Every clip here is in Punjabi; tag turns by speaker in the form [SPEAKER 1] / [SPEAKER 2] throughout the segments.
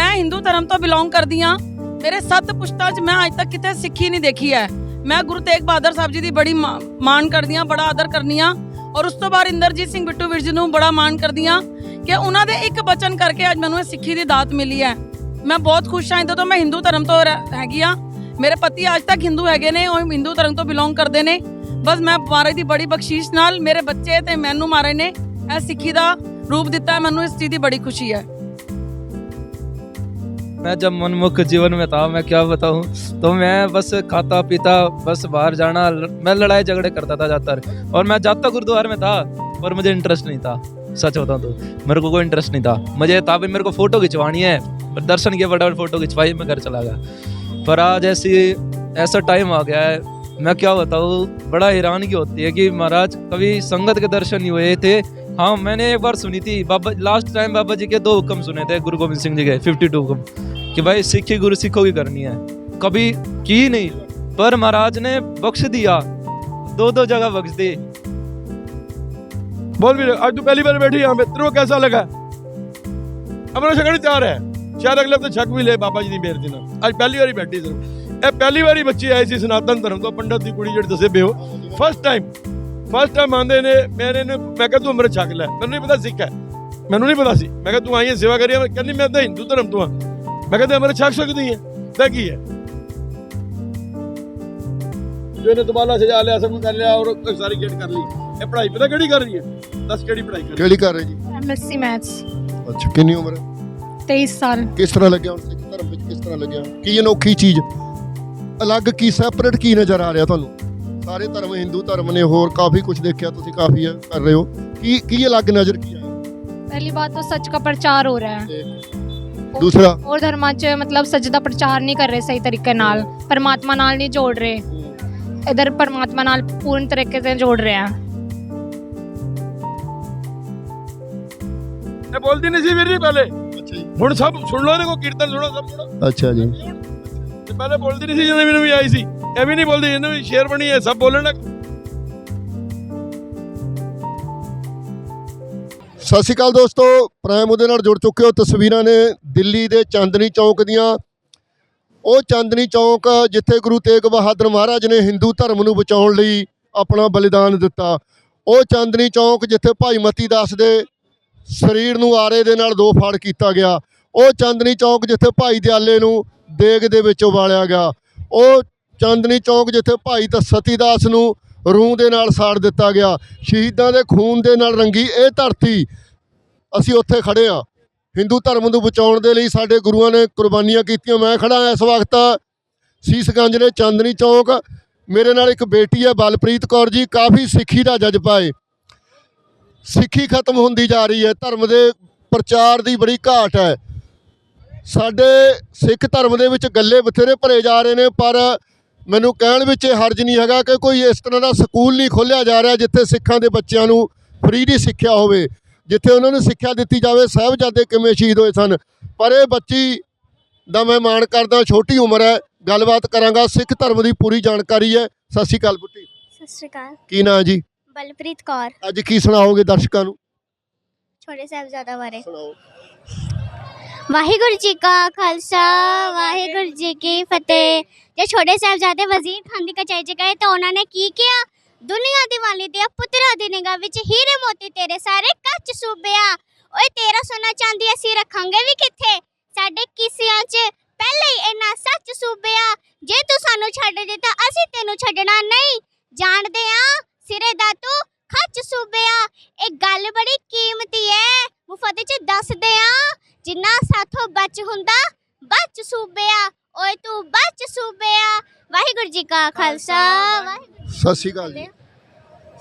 [SPEAKER 1] ਮੈਂ ਹਿੰਦੂ ਧਰਮ ਤੋਂ ਬਿਲੋਂਗ ਕਰਦੀ ਆ ਮੇਰੇ ਸੱਤ ਪੁਸ਼ਤਾਂ 'ਚ ਮੈਂ ਅੱਜ ਤੱਕ ਕਿਤੇ ਸਿੱਖੀ ਨਹੀਂ ਦੇਖੀ ਹੈ। ਮੈਂ ਗੁਰੂ ਤੇਗ ਬਹਾਦਰ ਸਾਹਿਬ ਜੀ ਦੀ ਬੜੀ ਮਾਣ ਕਰਦੀ ਆ ਬੜਾ ਆਦਰ ਕਰਨੀ ਹਾਂ। ਔਰ ਉਸ ਤੋਂ ਬਾਅਦ ਇੰਦਰਜੀਤ ਸਿੰਘ ਬਿੱਟੂ ਵੀਰ ਜੀ ਨੂੰ ਬੜਾ ਮਾਣ ਕਰਦੀ ਹਾਂ ਕਿ ਉਹਨਾਂ ਦੇ ਇੱਕ ਬਚਨ ਕਰਕੇ ਅੱਜ ਮੈਨੂੰ ਇਹ ਸਿੱਖੀ ਦੀ ਦਾਤ ਮਿਲੀ ਹੈ। ਮੈਂ ਬਹੁਤ ਖੁਸ਼ ਹਾਂ ਇਹਦੇ ਤੋਂ ਮੈਂ ਹਿੰਦੂ ਧਰਮ ਤੋਂ ਹੈਗੀ ਆ ਮੇਰੇ ਪਤੀ ਅੱਜ ਤੱਕ ਹਿੰਦੂ ਹੈਗੇ ਨੇ, ਉਹ ਹਿੰਦੂ ਧਰਮ ਤੋਂ ਬਿਲੋਂਗ ਕਰਦੇ ਨੇ। ਬਸ ਮੈਂ ਮਹਾਰਾਜ ਦੀ ਬੜੀ ਬਖਸ਼ੀਸ਼ ਨਾਲ ਮੇਰੇ ਬੱਚੇ ਤੇ ਮੈਨੂੰ ਮਾਰੇ ਨੇ। ਇਹ ਸਿੱਖੀ ਦਾ ਰੂਪ ਦਿੱਤਾ ਮੈਨੂੰ ਇਸ ਚੀਜ਼ ਦੀ ਬੜੀ ਖੁਸ਼ੀ ਹੈ।
[SPEAKER 2] मैं जब मनमुख जीवन में था, मैं क्या बताऊँ? तो मैं बस खाता पीता, बस बाहर जाना मैं लड़ाई झगड़े करता था ज़्यादातर। और मैं जाता गुरुद्वारे में था, पर मुझे इंटरेस्ट नहीं था। सच बताऊँ तो मेरे को कोई इंटरेस्ट नहीं था। मुझे था भी मेरे को फ़ोटो खिंचवानी है, पर दर्शन किए फटाफट फ़ोटो खिंचवाई मैं घर चला गया। पर आज ऐसी, ऐसा टाइम आ गया है, मैं क्या बताऊँ? बड़ा हैरानगी होती है कि महाराज, कभी संगत के दर्शन नहीं हुए थे हाँ मैंने एक बार सुनी थी बाबा लास्ट टाइम बाबा जी के दो हुक्म सुने थे गुरु गोविंद सिंह जी के 52 हुक्म कि भाई सिक्खी गुरु सिखों की करनी है कभी की नहीं पर महाराज ने बख्श दिया दो दो जगह बख्श दी
[SPEAKER 3] बोल भी आज तू पहली बार बैठी यहाँ पे तेरे को कैसा लगा अपना शकड़ ਤਿਆਰ ਹੈ ਸ਼ਾਇਦ ਅਗਲੇ ਹਫਤੇ ਛਕ ਵੀ ਲੈ ਬਾਬਾ ਜੀ ਦੀ ਮਿਹਰ ਦੇ ਨਾਲ ਅੱਜ ਪਹਿਲੀ ਵਾਰੀ ਬੈਠੀ ਸਿਰਫ ਇਹ ਪਹਿਲੀ ਵਾਰੀ ਬੱਚੀ ਆਈ ਸੀ ਸਨਾਤਨ ਧਰਮ ਤੋਂ ਪੰਡਤ ਦੀ ਕੁੜੀ ਜਿਹੜੀ ਦੱਸੇ ਬਿਓ ਫਸਟ ਟਾਈਮ ਫਸਟ ਟਾਈਮ ਆਂਦੇ ਨੇ ਮੇਰੇ ਨੇ ਮੈਂ ਕਿਹਾ ਤੂੰ ਅੰਮ੍ਰਿਤ ਛਕ ਲੈ। ਮੈਨੂੰ ਨਹੀਂ ਪਤਾ ਸਿੱਖ ਹੈ। ਮੈਨੂੰ ਨਹੀਂ ਪਤਾ ਸੀ। ਮੈਂ ਕਿਹਾ ਤੂੰ ਆਈ ਹੈ ਸੇਵਾ ਕਰੀ ਹੈ ਕਹਿੰਦੀ ਮੈਂ ਤਾਂ ਹਿੰਦੂ ਧਰਮ ਤੋਂ ਆ ਮੈਂ ਕਿਹਾ ਤੂੰ ਅੰਮ੍ਰਿਤ ਛਕ ਸਕਦੀ ਹੈ। ਤਾਂ ਕੀ ਹੈ? ਜੋ ਇਹਨੇ ਦੁਬਾਰਾ ਸਜਾ ਲਿਆ ਸਭ ਕੁਝ ਕਰ ਲਿਆ ਔਰ ਸਾਰੀ ਗੇਟ ਕਰ ਲਈ। ਇਹ ਪੜ੍ਹਾਈ ਪਤਾ ਕਿਹੜੀ ਕਰ ਰਹੀ ਹੈ? ਦੱਸ ਕਿਹੜੀ ਪੜ੍ਹਾਈ ਕਰ ਰਹੀ ਹੈ?
[SPEAKER 4] ਕਿਹੜੀ ਕਰ ਰਹੇ ਜੀ?
[SPEAKER 5] ਐਮਐਸਸੀ ਮੈਥਸ
[SPEAKER 4] ਅੱਛਾ ਕਿੰਨੀ ਉਮਰ ਹੈ?
[SPEAKER 5] 23 ਸਾਲ।
[SPEAKER 4] ਕਿਸ ਤਰ੍ਹਾਂ ਲੱਗਿਆ ਹੁਣ ਸਿੱਖ ਧਰਮ ਵਿੱਚ? ਕਿਸ ਤਰ੍ਹਾਂ ਲੱਗਿਆ? ਕੀ ਅਨੋਖੀ ਚੀਜ਼? ਅਲੱਗ ਕੀ ਸੈਪਰੇਟ ਕੀ ਨਜ਼ਰ ਆ ਰਿਹਾ ਤੁਹਾਨੂੰ? ਸਾਰੇ ਧਰਮ ਹਿੰਦੂ ਧਰਮ ਨੇ ਹੋਰ ਕਾਫੀ ਕੁਝ ਦੇਖਿਆ ਤੁਸੀਂ ਕਾਫੀ ਕਰ ਰਹੇ ਹੋ। ਕੀ ਕੀ ਅਲੱਗ ਨਜ਼ਰ ਕੀ ਆਇਆ
[SPEAKER 5] ਪਹਿਲੀ ਬਾਤ ਤਾਂ ਸੱਚ ਦਾ ਪ੍ਰਚਾਰ ਹੋ ਰਿਹਾ ਹੈ।
[SPEAKER 4] ਦੂਸਰਾ?
[SPEAKER 5] ਹੋਰ ਧਰਮਾਂ 'ਚ ਮਤਲਬ ਸੱਚ ਦਾ ਪ੍ਰਚਾਰ ਨਹੀਂ ਕਰ ਰਹੇ ਸਹੀ ਤਰੀਕੇ ਨਾਲ। ਪਰਮਾਤਮਾ ਨਾਲ ਨਹੀਂ ਜੋੜ ਰਹੇ। ਇਧਰ ਪਰਮਾਤਮਾ ਨਾਲ ਪੂਰਨ ਤਰੀਕੇ ਤੇ ਜੋੜ ਰਹੇ ਆ।
[SPEAKER 3] ਇਹ ਬੋਲਦੀ ਨਹੀਂ ਸੀ ਵੀਰ ਜੀ ਪਹਿਲੇ।
[SPEAKER 4] ਅੱਛਾ ਜੀ।
[SPEAKER 3] ਹੁਣ ਸਭ ਸੁਣ ਲਓ ਇਹਦੇ ਕੋ ਕੀਰਤਨ ਸੁਣੋ ਸਭ ਸੁਣੋ।
[SPEAKER 4] ਅੱਛਾ ਜੀ।
[SPEAKER 3] ਤੇ ਪਹਿਲੇ ਬੋਲਦੀ ਨਹੀਂ ਸੀ ਜਦੋਂ ਮੈਨੂੰ ਵੀ ਆਈ ਸੀ। ਇਹ ਵੀ ਨਹੀਂ ਬੋਲਦੀ, ਇਹਨੂੰ ਵੀ ਸ਼ੇਰ ਬਣੀ ਹੈ, ਸਭ ਬੋਲਣ
[SPEAKER 4] ਸਤਿ ਸ਼੍ਰੀ ਅਕਾਲ ਦੋਸਤੋ ਪ੍ਰਾਈਮ ਉਹਦੇ ਨਾਲ ਜੁੜ ਚੁੱਕੇ ਹੋ। ਤਸਵੀਰਾਂ ਨੇ ਦਿੱਲੀ ਦੇ ਚਾਂਦਨੀ ਚੌਕ ਦੀਆਂ। ਉਹ ਚਾਂਦਨੀ ਚੌਕ ਜਿੱਥੇ ਗੁਰੂ ਤੇਗ ਬਹਾਦਰ ਮਹਾਰਾਜ ਨੇ ਹਿੰਦੂ ਧਰਮ ਨੂੰ ਬਚਾਉਣ ਲਈ ਆਪਣਾ ਬਲੀਦਾਨ ਦਿੱਤਾ। ਉਹ ਚਾਂਦਨੀ ਚੌਕ ਜਿੱਥੇ ਭਾਈ ਮਤੀ ਦਾਸ ਦੇ ਸਰੀਰ ਨੂੰ ਆਰੇ ਦੇ ਨਾਲ ਦੋ ਫਾੜ ਕੀਤਾ ਗਿਆ। ਉਹ ਚਾਂਦਨੀ ਚੌਕ ਜਿੱਥੇ ਭਾਈ ਦਿਆਲੇ ਨੂੰ ਦੇਗ ਦੇ ਵਿੱਚ ਉਬਾਲਿਆ ਗਿਆ। ਉਹ ਚਾਂਦਨੀ ਚੌਂਕ ਜਿੱਥੇ ਭਾਈ ਸਤੀ ਦਾਸ ਨੂੰ ਰੂਹ ਦੇ ਨਾਲ ਸਾੜ ਦਿੱਤਾ ਗਿਆ। ਸ਼ਹੀਦਾਂ ਦੇ ਖੂਨ ਦੇ ਨਾਲ ਰੰਗੀ ਇਹ ਧਰਤੀ। ਅਸੀਂ ਉੱਥੇ ਖੜੇ ਆ ਹਿੰਦੂ ਧਰਮ ਨੂੰ ਬਚਾਉਣ ਦੇ ਲਈ ਸਾਡੇ ਗੁਰੂਆਂ ਨੇ ਕੁਰਬਾਨੀਆਂ ਕੀਤੀਆਂ। ਮੈਂ ਖੜਾ ਇਸ ਵਕਤ। ਸੀਸਗੰਜ ਦੇ ਚਾਂਦਨੀ ਚੌਂਕ। ਮੇਰੇ ਨਾਲ ਇੱਕ ਬੇਟੀ ਹੈ, ਬਲਪ੍ਰੀਤ ਕੌਰ ਜੀ। ਕਾਫੀ ਸਿੱਖੀ ਦਾ ਜਜ਼ਬਾ ਹੈ। ਸਿੱਖੀ ਖਤਮ ਹੁੰਦੀ ਜਾ ਰਹੀ ਹੈ। ਧਰਮ ਦੇ ਪ੍ਰਚਾਰ ਦੀ ਬੜੀ ਘਾਟ ਹੈ। ਸਾਡੇ ਸਿੱਖ ਧਰਮ ਦੇ ਵਿੱਚ ਗੱਲੇ ਬਥੇਰੇ ਭਰੇ ਜਾ ਰਹੇ ਨੇ, ਪਰ ਮੈਨੂੰ ਕਹਿਣ ਵਿੱਚ ਇਹ ਹਰਜ ਨਹੀਂ ਹੈਗਾ ਕਿ ਕੋਈ ਇਸ ਤਰ੍ਹਾਂ ਦਾ ਸਕੂਲ ਨਹੀਂ ਖੋਲ੍ਹਿਆ ਜਾ ਰਿਹਾ ਜਿੱਥੇ ਸਿੱਖਾਂ ਦੇ ਬੱਚਿਆਂ ਨੂੰ ਫ੍ਰੀ ਦੀ ਸਿੱਖਿਆ ਹੋਵੇ ਜਿੱਥੇ ਉਹਨਾਂ ਨੂੰ ਸਿੱਖਿਆ ਦਿੱਤੀ ਜਾਵੇ ਸਾਹਿਬਜ਼ਾਦੇ ਕਿਵੇਂ ਸ਼ਹੀਦ ਹੋਏ ਸਨ। ਪਰ ਇਹ ਬੱਚੀ ਦਾ ਮੈਂ ਮਾਣ ਕਰਦਾ ਛੋਟੀ ਉਮਰ ਹੈ ਗੱਲਬਾਤ ਕਰਾਂਗਾ ਸਿੱਖ ਧਰਮ ਦੀ ਪੂਰੀ ਜਾਣਕਾਰੀ ਹੈ। ਸਤਿ ਸ਼੍ਰੀ ਅਕਾਲ ਬੁੱਟੀ
[SPEAKER 6] ਸਤਿ ਸ਼੍ਰੀ ਅਕਾਲ।
[SPEAKER 4] ਕੀ ਨਾਂ ਜੀ?
[SPEAKER 6] ਬਲਪ੍ਰੀਤ ਕੌਰ।
[SPEAKER 4] ਅੱਜ ਕੀ ਸੁਣਾਓਗੇ ਦਰਸ਼ਕਾਂ ਨੂੰ?
[SPEAKER 6] ਛੋਟੇ ਸਾਹਿਬਜ਼ਾਦਾ ਬਾਰੇ।
[SPEAKER 4] ਸੁਣਾਓ।
[SPEAKER 6] ਵਾਹਿਗੁਰੂ ਜੀ ਕਾ ਖਾਲਸਾ, ਵਾਹਿਗੁਰੂ ਜੀ ਕੀ ਫਤਿਹ। ਜੇ ਛੋਟੇ ਸਾਹਿਬਜ਼ਾਦੇ ਵਜ਼ੀਰ ਖਾਨ ਦੀ ਕਚਹਿਰੀ 'ਚ ਗਏ ਤਾਂ ਉਹਨਾਂ ਨੇ ਕੀ ਕਿਹਾ? ਦੁਨੀਆ ਦੀ ਵਾਲੀ ਦੇ ਪੁੱਤਰਾਂ ਦੀ ਨਿਗਾਹ ਵਿੱਚ ਹੀਰੇ ਮੋਤੀ ਤੇਰੇ ਸਾਰੇ ਕੱਚ ਸੂਬਿਆ। ਓਏ, ਤੇਰਾ ਸੋਨਾ ਚਾਂਦੀ ਅਸੀਂ ਰੱਖਾਂਗੇ ਵੀ ਕਿੱਥੇ? ਸਾਡੇ ਕਿਸਿਆਂ 'ਚ ਪਹਿਲੇ ਹੀ ਇੰਨਾ ਸੱਚ ਸੂਬਿਆ। ਜੇ ਤੂੰ ਸਾਨੂੰ ਛੱਡ ਦੇ ਤਾਂ ਅਸੀਂ ਤੈਨੂੰ ਛੱਡਣਾ ਨਹੀਂ। ਜਾਣਦੇ ਆ, ਸਿਰੇ ਦਾ ਤੂੰ ਖੱਚ ਸੂਬਿਆ। ਇਹ ਗੱਲ ਬੜੀ ਕੀਮਤੀ ਹੈ ਮੁਫਤ 'ਚ ਦੱਸਦੇ ਜਿੰਨਾ ਸਾਥੋਂ ਬਚ ਹੁੰਦਾ ਬਚ ਸੂਬਿਆ। ਓਏ ਤੂੰ ਬਚ ਸੂਬਿਆ। ਵਾਹਿਗੁਰੂ ਜੀ ਕਾ ਖਾਲਸਾ ਵਾਹਿਗੁਰੂ
[SPEAKER 4] ਸਤਿ ਸ਼੍ਰੀ ਅਕਾਲ ਜੀ।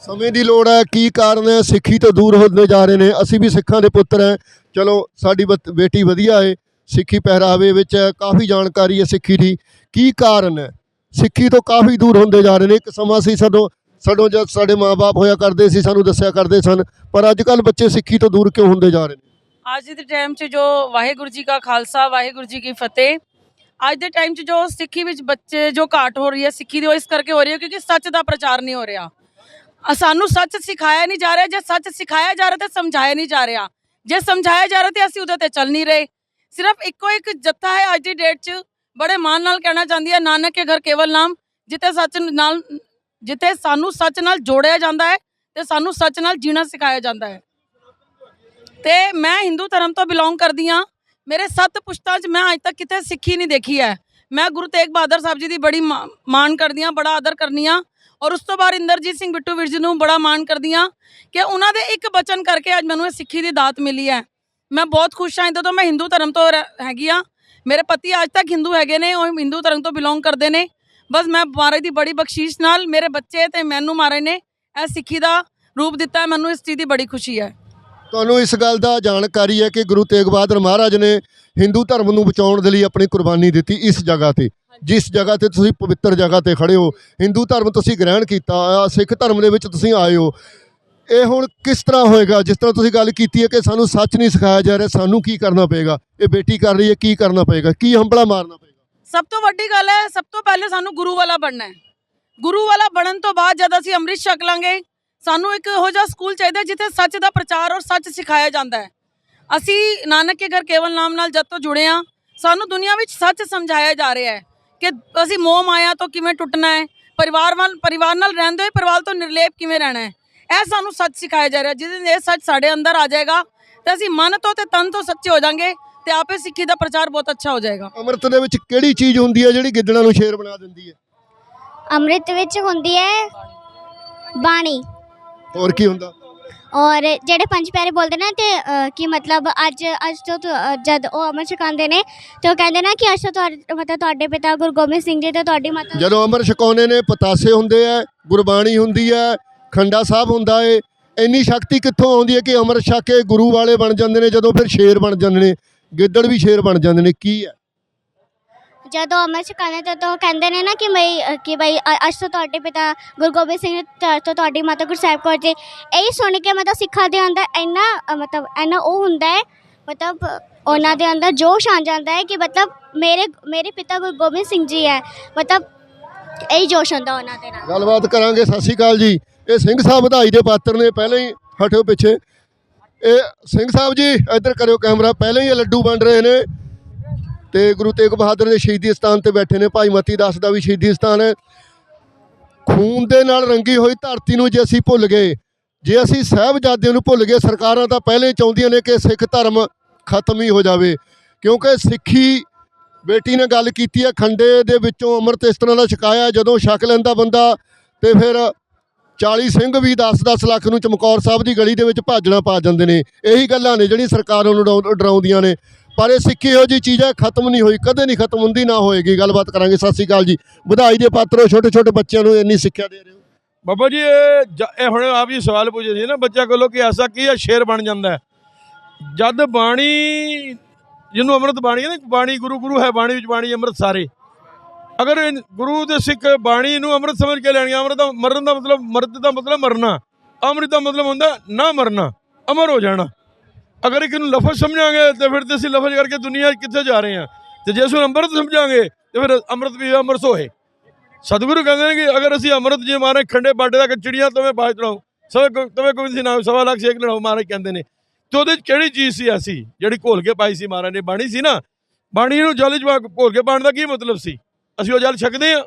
[SPEAKER 4] ਸਮੇਂ ਦੀ ਲੋੜ ਹੈ ਕੀ ਕਾਰਨ ਹੈ ਸਿੱਖੀ ਤੋਂ ਦੂਰ ਹੁੰਦੇ ਜਾ ਰਹੇ ਨੇ। ਅਸੀਂ ਵੀ ਸਿੱਖਾਂ ਦੇ ਪੁੱਤਰ ਹੈ। ਚਲੋ ਸਾਡੀ ਬੱਤ- ਬੇਟੀ ਵਧੀਆ ਹੈ ਸਿੱਖੀ ਪਹਿਰਾਵੇ ਵਿੱਚ ਹੈ ਕਾਫੀ ਜਾਣਕਾਰੀ ਹੈ ਸਿੱਖੀ ਦੀ। ਕੀ ਕਾਰਨ ਹੈ? ਸਿੱਖੀ ਤੋਂ ਕਾਫੀ ਦੂਰ ਹੁੰਦੇ ਜਾ ਰਹੇ ਨੇ। ਇੱਕ ਸਮਾਂ ਸੀ ਸਦੋਂ ਸਦੋਂ ਜਦ ਸਾਡੇ ਮਾਪੇ ਹੋਇਆ ਕਰਦੇ ਸੀ ਸਾਨੂੰ ਦੱਸਿਆ ਕਰਦੇ ਸਨ। ਪਰ ਅੱਜ ਕੱਲ ਬੱਚੇ ਸਿੱਖੀ ਤੋਂ ਦੂਰ ਕਿਉਂ ਹੁੰਦੇ ਜਾ ਰਹੇ ਨੇ?
[SPEAKER 1] ਅੱਜ ਦੇ ਟਾਈਮ 'ਚ ਜੋ ਵਾਹਿਗੁਰੂ ਜੀ ਕਾ ਖਾਲਸਾ, ਵਾਹਿਗੁਰੂ ਜੀ ਕੀ ਫਤਿਹ, ਅੱਜ ਦੇ ਟਾਈਮ 'ਚ ਜੋ ਸਿੱਖੀ ਵਿੱਚ ਬੱਚੇ ਜੋ ਘਾਟ ਹੋ ਰਹੀ ਹੈ, ਸਿੱਖੀ ਦੀ ਉਹ ਇਸ ਕਰਕੇ ਹੋ ਰਹੀ ਹੈ ਕਿਉਂਕਿ ਸੱਚ ਦਾ ਪ੍ਰਚਾਰ ਨਹੀਂ ਹੋ ਰਿਹਾ। ਸਾਨੂੰ ਸੱਚ ਸਿਖਾਇਆ ਨਹੀਂ ਜਾ ਰਿਹਾ, ਜੇ ਸੱਚ ਸਿਖਾਇਆ ਜਾ ਰਿਹਾ ਤੇ ਸਮਝਾਇਆ ਨਹੀਂ ਜਾ ਰਿਹਾ। ਜੇ ਸਮਝਾਇਆ ਜਾ ਰਿਹਾ ਤੇ ਅਸੀਂ ਉਹਦੇ ਤੇ ਚੱਲ ਨਹੀਂ ਰਹੇ। ਸਿਰਫ ਇੱਕੋ ਇੱਕ ਜੱਥਾ ਹੈ ਅੱਜ ਦੀ ਡੇਟ 'ਚ, ਬੜੇ ਮਾਣ ਨਾਲ ਕਹਿਣਾ ਚਾਹੁੰਦੀ ਹੈ, ਨਾਨਕ ਕੇ ਘਰ ਕੇਵਲ ਨਾਮ, ਜਿੱਥੇ ਸੱਚ ਨਾਲ, ਜਿੱਥੇ ਸਾਨੂੰ ਸੱਚ ਨਾਲ ਜੋੜਿਆ ਜਾਂਦਾ ਹੈ, ਤੇ ਸਾਨੂੰ ਸੱਚ ਨਾਲ ਜੀਣਾ ਸਿਖਾਇਆ ਜਾਂਦਾ ਹੈ। ਤੇ ਮੈਂ ਹਿੰਦੂ ਧਰਮ ਤੋਂ ਬਿਲੋਂਗ ਕਰਦੀ ਹਾਂ। ਮੇਰੇ ਸੱਤ ਪੁਸ਼ਤਾਂ 'ਚ ਮੈਂ ਅੱਜ ਤੱਕ ਕਿਤੇ ਸਿੱਖੀ ਨਹੀਂ ਦੇਖੀ ਹੈ। ਮੈਂ ਗੁਰੂ ਤੇਗ ਬਹਾਦਰ ਸਾਹਿਬ ਜੀ ਦੀ ਬੜੀ ਮਾ- ਮਾਣ ਕਰਦੀ ਹਾਂ, ਬੜਾ ਆਦਰ ਕਰਨੀ ਹਾਂ ਔਰ ਉਸ ਤੋਂ ਬਾਅਦ ਇੰਦਰਜੀਤ ਸਿੰਘ ਬਿੱਟੂ ਵੀਰ ਜੀ ਨੂੰ ਬੜਾ ਮਾਣ ਕਰਦੀ ਹਾਂ ਕਿ ਉਹਨਾਂ ਦੇ ਇੱਕ ਬਚਨ ਕਰਕੇ ਅੱਜ ਮੈਨੂੰ ਇਹ ਸਿੱਖੀ ਦੀ ਦਾਤ ਮਿਲੀ ਹੈ। ਮੈਂ ਬਹੁਤ ਖੁਸ਼ ਹਾਂ ਇਹਦੇ ਤੋਂ ਮੈਂ ਹਿੰਦੂ ਧਰਮ ਤੋਂ ਰਹਿ- ਹੈਗੀ ਆ ਮੇਰੇ ਪਤੀ ਅੱਜ ਤੱਕ ਹਿੰਦੂ ਹੈਗੇ ਨੇ, ਉਹ ਹਿੰਦੂ ਧਰਮ ਤੋਂ ਬਿਲੋਂਗ ਕਰਦੇ ਨੇ। ਬਸ ਮੈਂ ਮਹਾਰਾਜ ਦੀ ਬੜੀ ਬਖਸ਼ੀਸ਼ ਨਾਲ ਮੇਰੇ ਬੱਚੇ ਤੇ ਮੈਨੂੰ ਮਹਾਰਾਜ ਨੇ, ਇਹ ਸਿੱਖੀ ਦਾ ਰੂਪ ਦਿੱਤਾ ਮੈਨੂੰ ਇਸ ਚੀਜ਼ ਦੀ ਬੜੀ ਖੁਸ਼ੀ ਹੈ।
[SPEAKER 4] ਤੁਹਾਨੂੰ ਇਸ ਗੱਲ ਦਾ ਜਾਣਕਾਰੀ ਹੈ ਕਿ ਗੁਰੂ ਤੇਗ ਬਹਾਦਰ ਮਹਾਰਾਜ ਨੇ ਹਿੰਦੂ ਧਰਮ ਨੂੰ ਬਚਾਉਣ ਦੇ ਲਈ ਆਪਣੀ ਕੁਰਬਾਨੀ ਦਿੱਤੀ ਇਸ ਜਗ੍ਹਾ ਤੇ। ਜਿਸ ਜਗ੍ਹਾ ਤੇ ਤੁਸੀਂ ਪਵਿੱਤਰ ਜਗ੍ਹਾ ਤੇ ਖੜੇ ਹੋ। ਹਿੰਦੂ ਧਰਮ ਤੁਸੀਂ ਗ੍ਰਹਿਣ ਕੀਤਾ, ਆ ਸਿੱਖ ਧਰਮ ਦੇ ਵਿੱਚ ਤੁਸੀਂ ਆਏ ਹੋ। ਇਹ ਹੁਣ ਕਿਸ ਤਰ੍ਹਾਂ ਹੋਏਗਾ? ਜਿਸ ਤਰ੍ਹਾਂ ਤੁਸੀਂ ਗੱਲ ਕੀਤੀ ਹੈ ਕਿ ਸਾਨੂੰ ਸੱਚ ਨਹੀਂ ਸਿਖਾਇਆ ਜਾ ਰਿਹਾ, ਸਾਨੂੰ ਕੀ ਕਰਨਾ ਪਏਗਾ? ਇਹ ਬੇਟੀ ਕਰ ਰਹੀ ਹੈ, ਕੀ ਕਰਨਾ ਪਏਗਾ? ਕੀ ਹੰਬਲਾ ਮਾਰਨਾ ਪਏਗਾ?
[SPEAKER 1] ਸਭ ਤੋਂ ਵੱਡੀ ਗੱਲ ਹੈ, ਸਭ ਤੋਂ ਪਹਿਲੇ ਸਾਨੂੰ ਗੁਰੂ ਵਾਲਾ ਬਣਨਾ ਹੈ। ਗੁਰੂ ਵਾਲਾ ਬਣਨ ਤੋਂ ਬਾਅਦ ਜਦ ਅਸੀਂ ਅੰਮ੍ਰਿਤ ਛਕ ਲਾਂਗੇ ਸਾਨੂੰ ਇੱਕ ਇਹੋ ਜਿਹਾ ਸਕੂਲ ਚਾਹੀਦਾ ਜਿੱਥੇ ਸੱਚ ਦਾ ਪ੍ਰਚਾਰ ਔਰ ਸੱਚ ਸਿਖਾਇਆ ਜਾਂਦਾ ਹੈ। ਅਸੀਂ ਨਾਨਕ ਕੇ ਘਰ ਕੇਵਲ ਨਾਮ ਨਾਲ ਜਦ ਤੋਂ ਜੁੜੇ ਹਾਂ ਸਾਨੂੰ ਦੁਨੀਆ ਵਿੱਚ ਸੱਚ ਸਮਝਾਇਆ ਜਾ ਰਿਹਾ ਹੈ ਕਿ ਅਸੀਂ ਮੋਹ ਮਾਇਆ ਤੋਂ ਕਿਵੇਂ ਟੁੱਟਣਾ ਹੈ ਪਰਿਵਾਰ ਵੱਲ ਪਰਿਵਾਰ ਨਾਲ ਰਹਿੰਦੇ ਹੋਏ ਪਰਿਵਾਰ ਤੋਂ ਨਿਰਲੇਪ ਕਿਵੇਂ ਰਹਿਣਾ ਹੈ ਇਹ ਸਾਨੂੰ ਸੱਚ ਸਿਖਾਇਆ ਜਾ ਰਿਹਾ। ਜਿਸ ਦਿਨ ਇਹ ਸੱਚ ਸਾਡੇ ਅੰਦਰ ਆ ਜਾਏਗਾ ਤੇ ਅਸੀਂ ਮਨ ਤੋਂ ਤੇ ਤਨ ਤੋਂ ਸੱਚੇ ਹੋ ਜਾਾਂਗੇ ਤੇ ਆਪੇ ਸਿੱਖੀ ਦਾ ਪ੍ਰਚਾਰ ਬਹੁਤ ਅੱਛਾ ਹੋ ਜਾਏਗਾ।
[SPEAKER 4] ਅੰਮ੍ਰਿਤ ਦੇ ਵਿੱਚ ਕਿਹੜੀ ਚੀਜ਼ ਹੁੰਦੀ ਹੈ ਜਿਹੜੀ ਗਿੱਦੜਾਂ ਨੂੰ ਸ਼ੇਰ ਬਣਾ ਦਿੰਦੀ ਹੈ?
[SPEAKER 6] ਅੰਮ੍ਰਿਤ ਵਿੱਚ ਹੁੰਦੀ ਹੈ ਬਾਣੀ।
[SPEAKER 4] ਹੋਰ ਕੀ ਹੁੰਦਾ?
[SPEAKER 6] ਔਰ ਜਿਹੜੇ ਪੰਜ ਪਿਆਰੇ ਬੋਲਦੇ ਨੇ ਤੇ ਅ, ਕਿ ਮਤਲਬ ਅੱਜ ਅੱਜ ਤੋਂ ਤੁ- ਅ, ਜਦ ਉਹ ਅਮਰ ਛਕਾਉਂਦੇ ਨੇ ਤੇ ਉਹ ਕਹਿੰਦੇ ਨਾ ਕਿ ਅੱਜ ਤੋਂ ਤੁਹਾਡੇ ਮਤਲਬ ਤੁਹਾਡੇ ਪਿਤਾ ਗੁਰੂ ਗੋਬਿੰਦ ਸਿੰਘ ਜੀ ਤੇ ਤੁਹਾਡੀ ਮਾਤਾ
[SPEAKER 4] ਜਦੋਂ ਅੰਮ੍ਰਿਤ ਛਕਾਉਂਦੇ ਨੇ ਪਤਾਸੇ ਹੁੰਦੇ ਆ ਗੁਰਬਾਣੀ ਹੁੰਦੀ ਹੈ ਖੰਡਾ ਸਾਹਿਬ ਹੁੰਦਾ ਏ ਇੰਨੀ ਸ਼ਕਤੀ ਕਿੱਥੋਂ ਆਉਂਦੀ ਹੈ ਕਿ ਅੰਮ੍ਰਿਤ ਛਕ ਕੇ ਗੁਰੂ ਵਾਲੇ ਬਣ ਜਾਂਦੇ ਨੇ ਜਦੋਂ ਫਿਰ ਸ਼ੇਰ ਬਣ ਜਾਂਦੇ ਨੇ ਗਿੱਦੜ ਵੀ ਸ਼ੇਰ ਬਣ ਜਾਂਦੇ ਨੇ ਕੀ ਹੈ
[SPEAKER 6] ਜਦੋਂ ਅਮਰ ਛਕਾਉਂਦੇ ਤੇ ਕਹਿੰਦੇ ਨੇ ਨਾ ਕਿ ਬਈ ਕਿ ਬਈ ਅ- ਅੱਜ ਤੋਂ ਤੁਹਾਡੇ ਪਿਤਾ ਗੁਰੂ ਗੋਬਿੰਦ ਸਿੰਘ ਜੀ ਤੇ ਤੋਂ ਤੁਹਾਡੀ ਮਾਤਾ ਗੁਰੂ ਸਾਹਿਬ ਕੌਰ ਜੀ ਇਹੀ ਸੁਣ ਕੇ ਮਤਲਬ ਸਿੱਖਾਂ ਦੇ ਅੰਦਰ ਇੰਨਾ ਅ, ਮਤਲਬ ਇੰਨਾ ਉਹ ਹੁੰਦਾ ਹੈ ਮਤਲਬ ਉਹਨਾਂ ਦੇ ਅੰਦਰ ਜੋਸ਼ ਆ ਜਾਂਦਾ ਹੈ ਕਿ ਮਤਲਬ ਮੇਰੇ ਮੇਰੇ ਪਿਤਾ ਗੁਰੂ ਗੋਬਿੰਦ ਸਿੰਘ ਜੀ ਹੈ ਮਤਲਬ ਇਹੀ ਜੋਸ਼ ਹੁੰਦਾ ਉਹਨਾਂ ਦੇ ਨਾਲ।
[SPEAKER 4] ਗੱਲਬਾਤ ਕਰਾਂਗੇ ਸਤਿ ਸ਼੍ਰੀ ਅਕਾਲ ਜੀ। ਇਹ ਸਿੰਘ ਸਾਹਿਬ ਵਧਾਈ ਦੇ ਪਾਤਰ ਨੇ ਪਹਿਲਾਂ ਹੀ ਹਟਿਓ ਪਿੱਛੇ। ਇਹ ਸਿੰਘ ਸਾਹਿਬ ਜੀ ਇੱਧਰ ਕਰਿਓ ਕੈਮਰਾ ਪਹਿਲਾਂ ਹੀ ਇਹ ਲੱਡੂ ਵੰਡ ਰਹੇ ਨੇ। ਤੇ ਗੁਰੂ ਤੇਗ ਬਹਾਦਰ ਦੇ ਸ਼ਹੀਦੀ ਸਥਾਨ ਤੇ ਬੈਠੇ ਨੇ। ਭਾਈ ਮਤੀ ਦਾਸ ਦਾ ਵੀ ਸ਼ਹੀਦੀ ਸਥਾਨ ਹੈ। ਖੂਨ ਦੇ ਨਾਲ ਰੰਗੀ ਹੋਈ ਧਰਤੀ ਨੂੰ ਜੇ ਅਸੀਂ ਭੁੱਲ ਗਏ, ਜੇ ਅਸੀਂ ਸਾਹਿਬਜ਼ਾਦਿਆਂ ਨੂੰ ਭੁੱਲ ਗਏ, ਸਰਕਾਰਾਂ ਤਾਂ ਪਹਿਲਾਂ ਹੀ ਚਾਹੁੰਦੀਆਂ ਨੇ ਕਿ ਸਿੱਖ ਧਰਮ ਖਤਮ ਹੀ ਹੋ ਜਾਵੇ। ਕਿਉਂਕਿ ਸਿੱਖੀ ਬੇਟੀ ਨੇ ਗੱਲ ਕੀਤੀ ਹੈ, ਖੰਡੇ ਦੇ ਵਿੱਚੋਂ ਅੰਮ੍ਰਿਤ ਇਸ ਤਰ੍ਹਾਂ ਦਾ ਛਕਾਇਆ, ਜਦੋਂ ਛਕ ਲੈਂਦਾ ਬੰਦਾ ਤੇ ਫਿਰ 40 ਸਿੰਘ ਵੀ 10-10 ਲੱਖ ਨੂੰ ਚਮਕੌਰ ਸਾਹਿਬ ਦੀ ਗਲੀ ਦੇ ਵਿੱਚ ਭਾਜਣਾ ਪਾ ਜਾਂਦੇ ਨੇ। ਇਹੀ ਗੱਲਾਂ ਨੇ ਜਿਹੜੀ ਸਰਕਾਰਾਂ ਨੂੰ ਡਰਾਉ- ਡਰਾਉਂਦੀਆਂ ਨੇ। ਪਰ ਇਹ ਸਿੱਖੀ ਇਹੋ ਜਿਹੀ ਚੀਜ਼ ਹੈ, ਖਤਮ ਨਹੀਂ ਹੋਈ, ਕਦੇ ਨਹੀਂ ਖਤਮ ਹੁੰਦੀ, ਨਾ ਹੋਏਗੀ। ਗੱਲਬਾਤ ਕਰਾਂਗੇ। ਸਤਿ ਸ਼੍ਰੀ ਅਕਾਲ ਜੀ। ਵਧਾਈ ਦੇ ਪਾਤਰੋ ਛੋਟੇ ਛੋਟੇ ਬੱਚਿਆਂ ਨੂੰ ਇੰਨੀ ਸਿੱਖਿਆ ਦੇ ਰਹੇ ਹੋ।
[SPEAKER 3] ਬਾਬਾ ਜੀ, ਇਹ ਜ- ਇਹ ਹੁਣ ਆਪ ਜੀ ਸਵਾਲ ਪੁੱਛੇ ਸੀ ਨਾ ਬੱਚਾ ਕੋਲੋਂ ਕਿ ਐਸਾ ਕੀ ਹੈ ਸ਼ੇਰ ਬਣ ਜਾਂਦਾ ਜਦ ਬਾਣੀ, ਜਿਹਨੂੰ ਅੰਮ੍ਰਿਤ ਬਾਣੀ ਹੈ ਨਾ ਬਾਣੀ ਗੁਰੂ ਗੁਰੂ ਹੈ ਬਾਣੀ ਵਿੱਚ, ਬਾਣੀ ਅੰਮ੍ਰਿਤ ਸਾਰੇ। ਅਗਰ ਗੁਰੂ ਦੇ ਸਿੱਖ ਬਾਣੀ ਨੂੰ ਅੰਮ੍ਰਿਤ ਸਮਝ ਕੇ ਲੈਣੀ ਅੰਮ੍ਰਿਤ ਦਾ, ਮਰਨ ਦਾ ਮਤਲਬ, ਮਰਦ ਦਾ ਮਤਲਬ ਮਰਨਾ। ਅੰਮ੍ਰਿਤ ਦਾ ਮਤਲਬ ਹੁੰਦਾ ਨਾ ਮਰਨਾ, ਅਮਰ ਹੋ ਜਾਣਾ। ਅਗਰ ਇੱਕ ਨੂੰ ਲਫ਼ਜ਼ ਸਮਝਾਂਗੇ ਤੇ ਫਿਰ ਤੇ ਅਸੀਂ ਲਫ਼ਜ਼ ਕਰਕੇ ਦੁਨੀਆ 'ਚ ਕਿੱਥੇ ਜਾ ਰਹੇ ਹਾਂ? ਤੇ ਜੇ ਅਸੀਂ ਅੰਮ੍ਰਿਤ ਸਮਝਾਂਗੇ ਤੇ ਫਿਰ ਅੰਮ੍ਰਿਤ ਵੀ ਅੰਮ੍ਰਿਤ ਹੋਏ ਸਤਿਗੁਰੂ ਕਹਿੰਦੇ ਨੇ ਕਿ ਅਗਰ ਅਸੀਂ ਅੰਮ੍ਰਿਤ ਜੇ ਮਾਰੇ ਖੰਡੇ ਬਾਟੇ ਦਾ ਕਿ ਚਿੜੀਆਂ ਤਵੇਂ ਬਾਜ ਚੜਾਓ ਸਵੇ ਤਵੇਂ ਕੋਈ ਸੀ ਨਾ, ਸਵਾ ਲੱਖ ਸੇਖ ਲੜਾਓ ਮਹਾਰਾਜ ਕਹਿੰਦੇ ਨੇ। ਤੇ ਉਹਦੇ 'ਚ ਕਿਹੜੀ ਚੀਜ਼ ਸੀ ਐਸੀ? ਜਿਹੜੀ ਘੋਲ ਕੇ ਪਾਈ ਸੀ ਮਹਾਰਾਜ ਨੇ, ਬਾਣੀ ਸੀ ਨਾ? ਬਾਣੀ ਨੂੰ ਜਲ ਜਵਾ ਘੋਲ ਕੇ ਪਾਉਣ ਦਾ ਕੀ ਮਤਲਬ ਸੀ? ਅਸੀਂ ਉਹ ਜਲ ਛਕਦੇ ਆ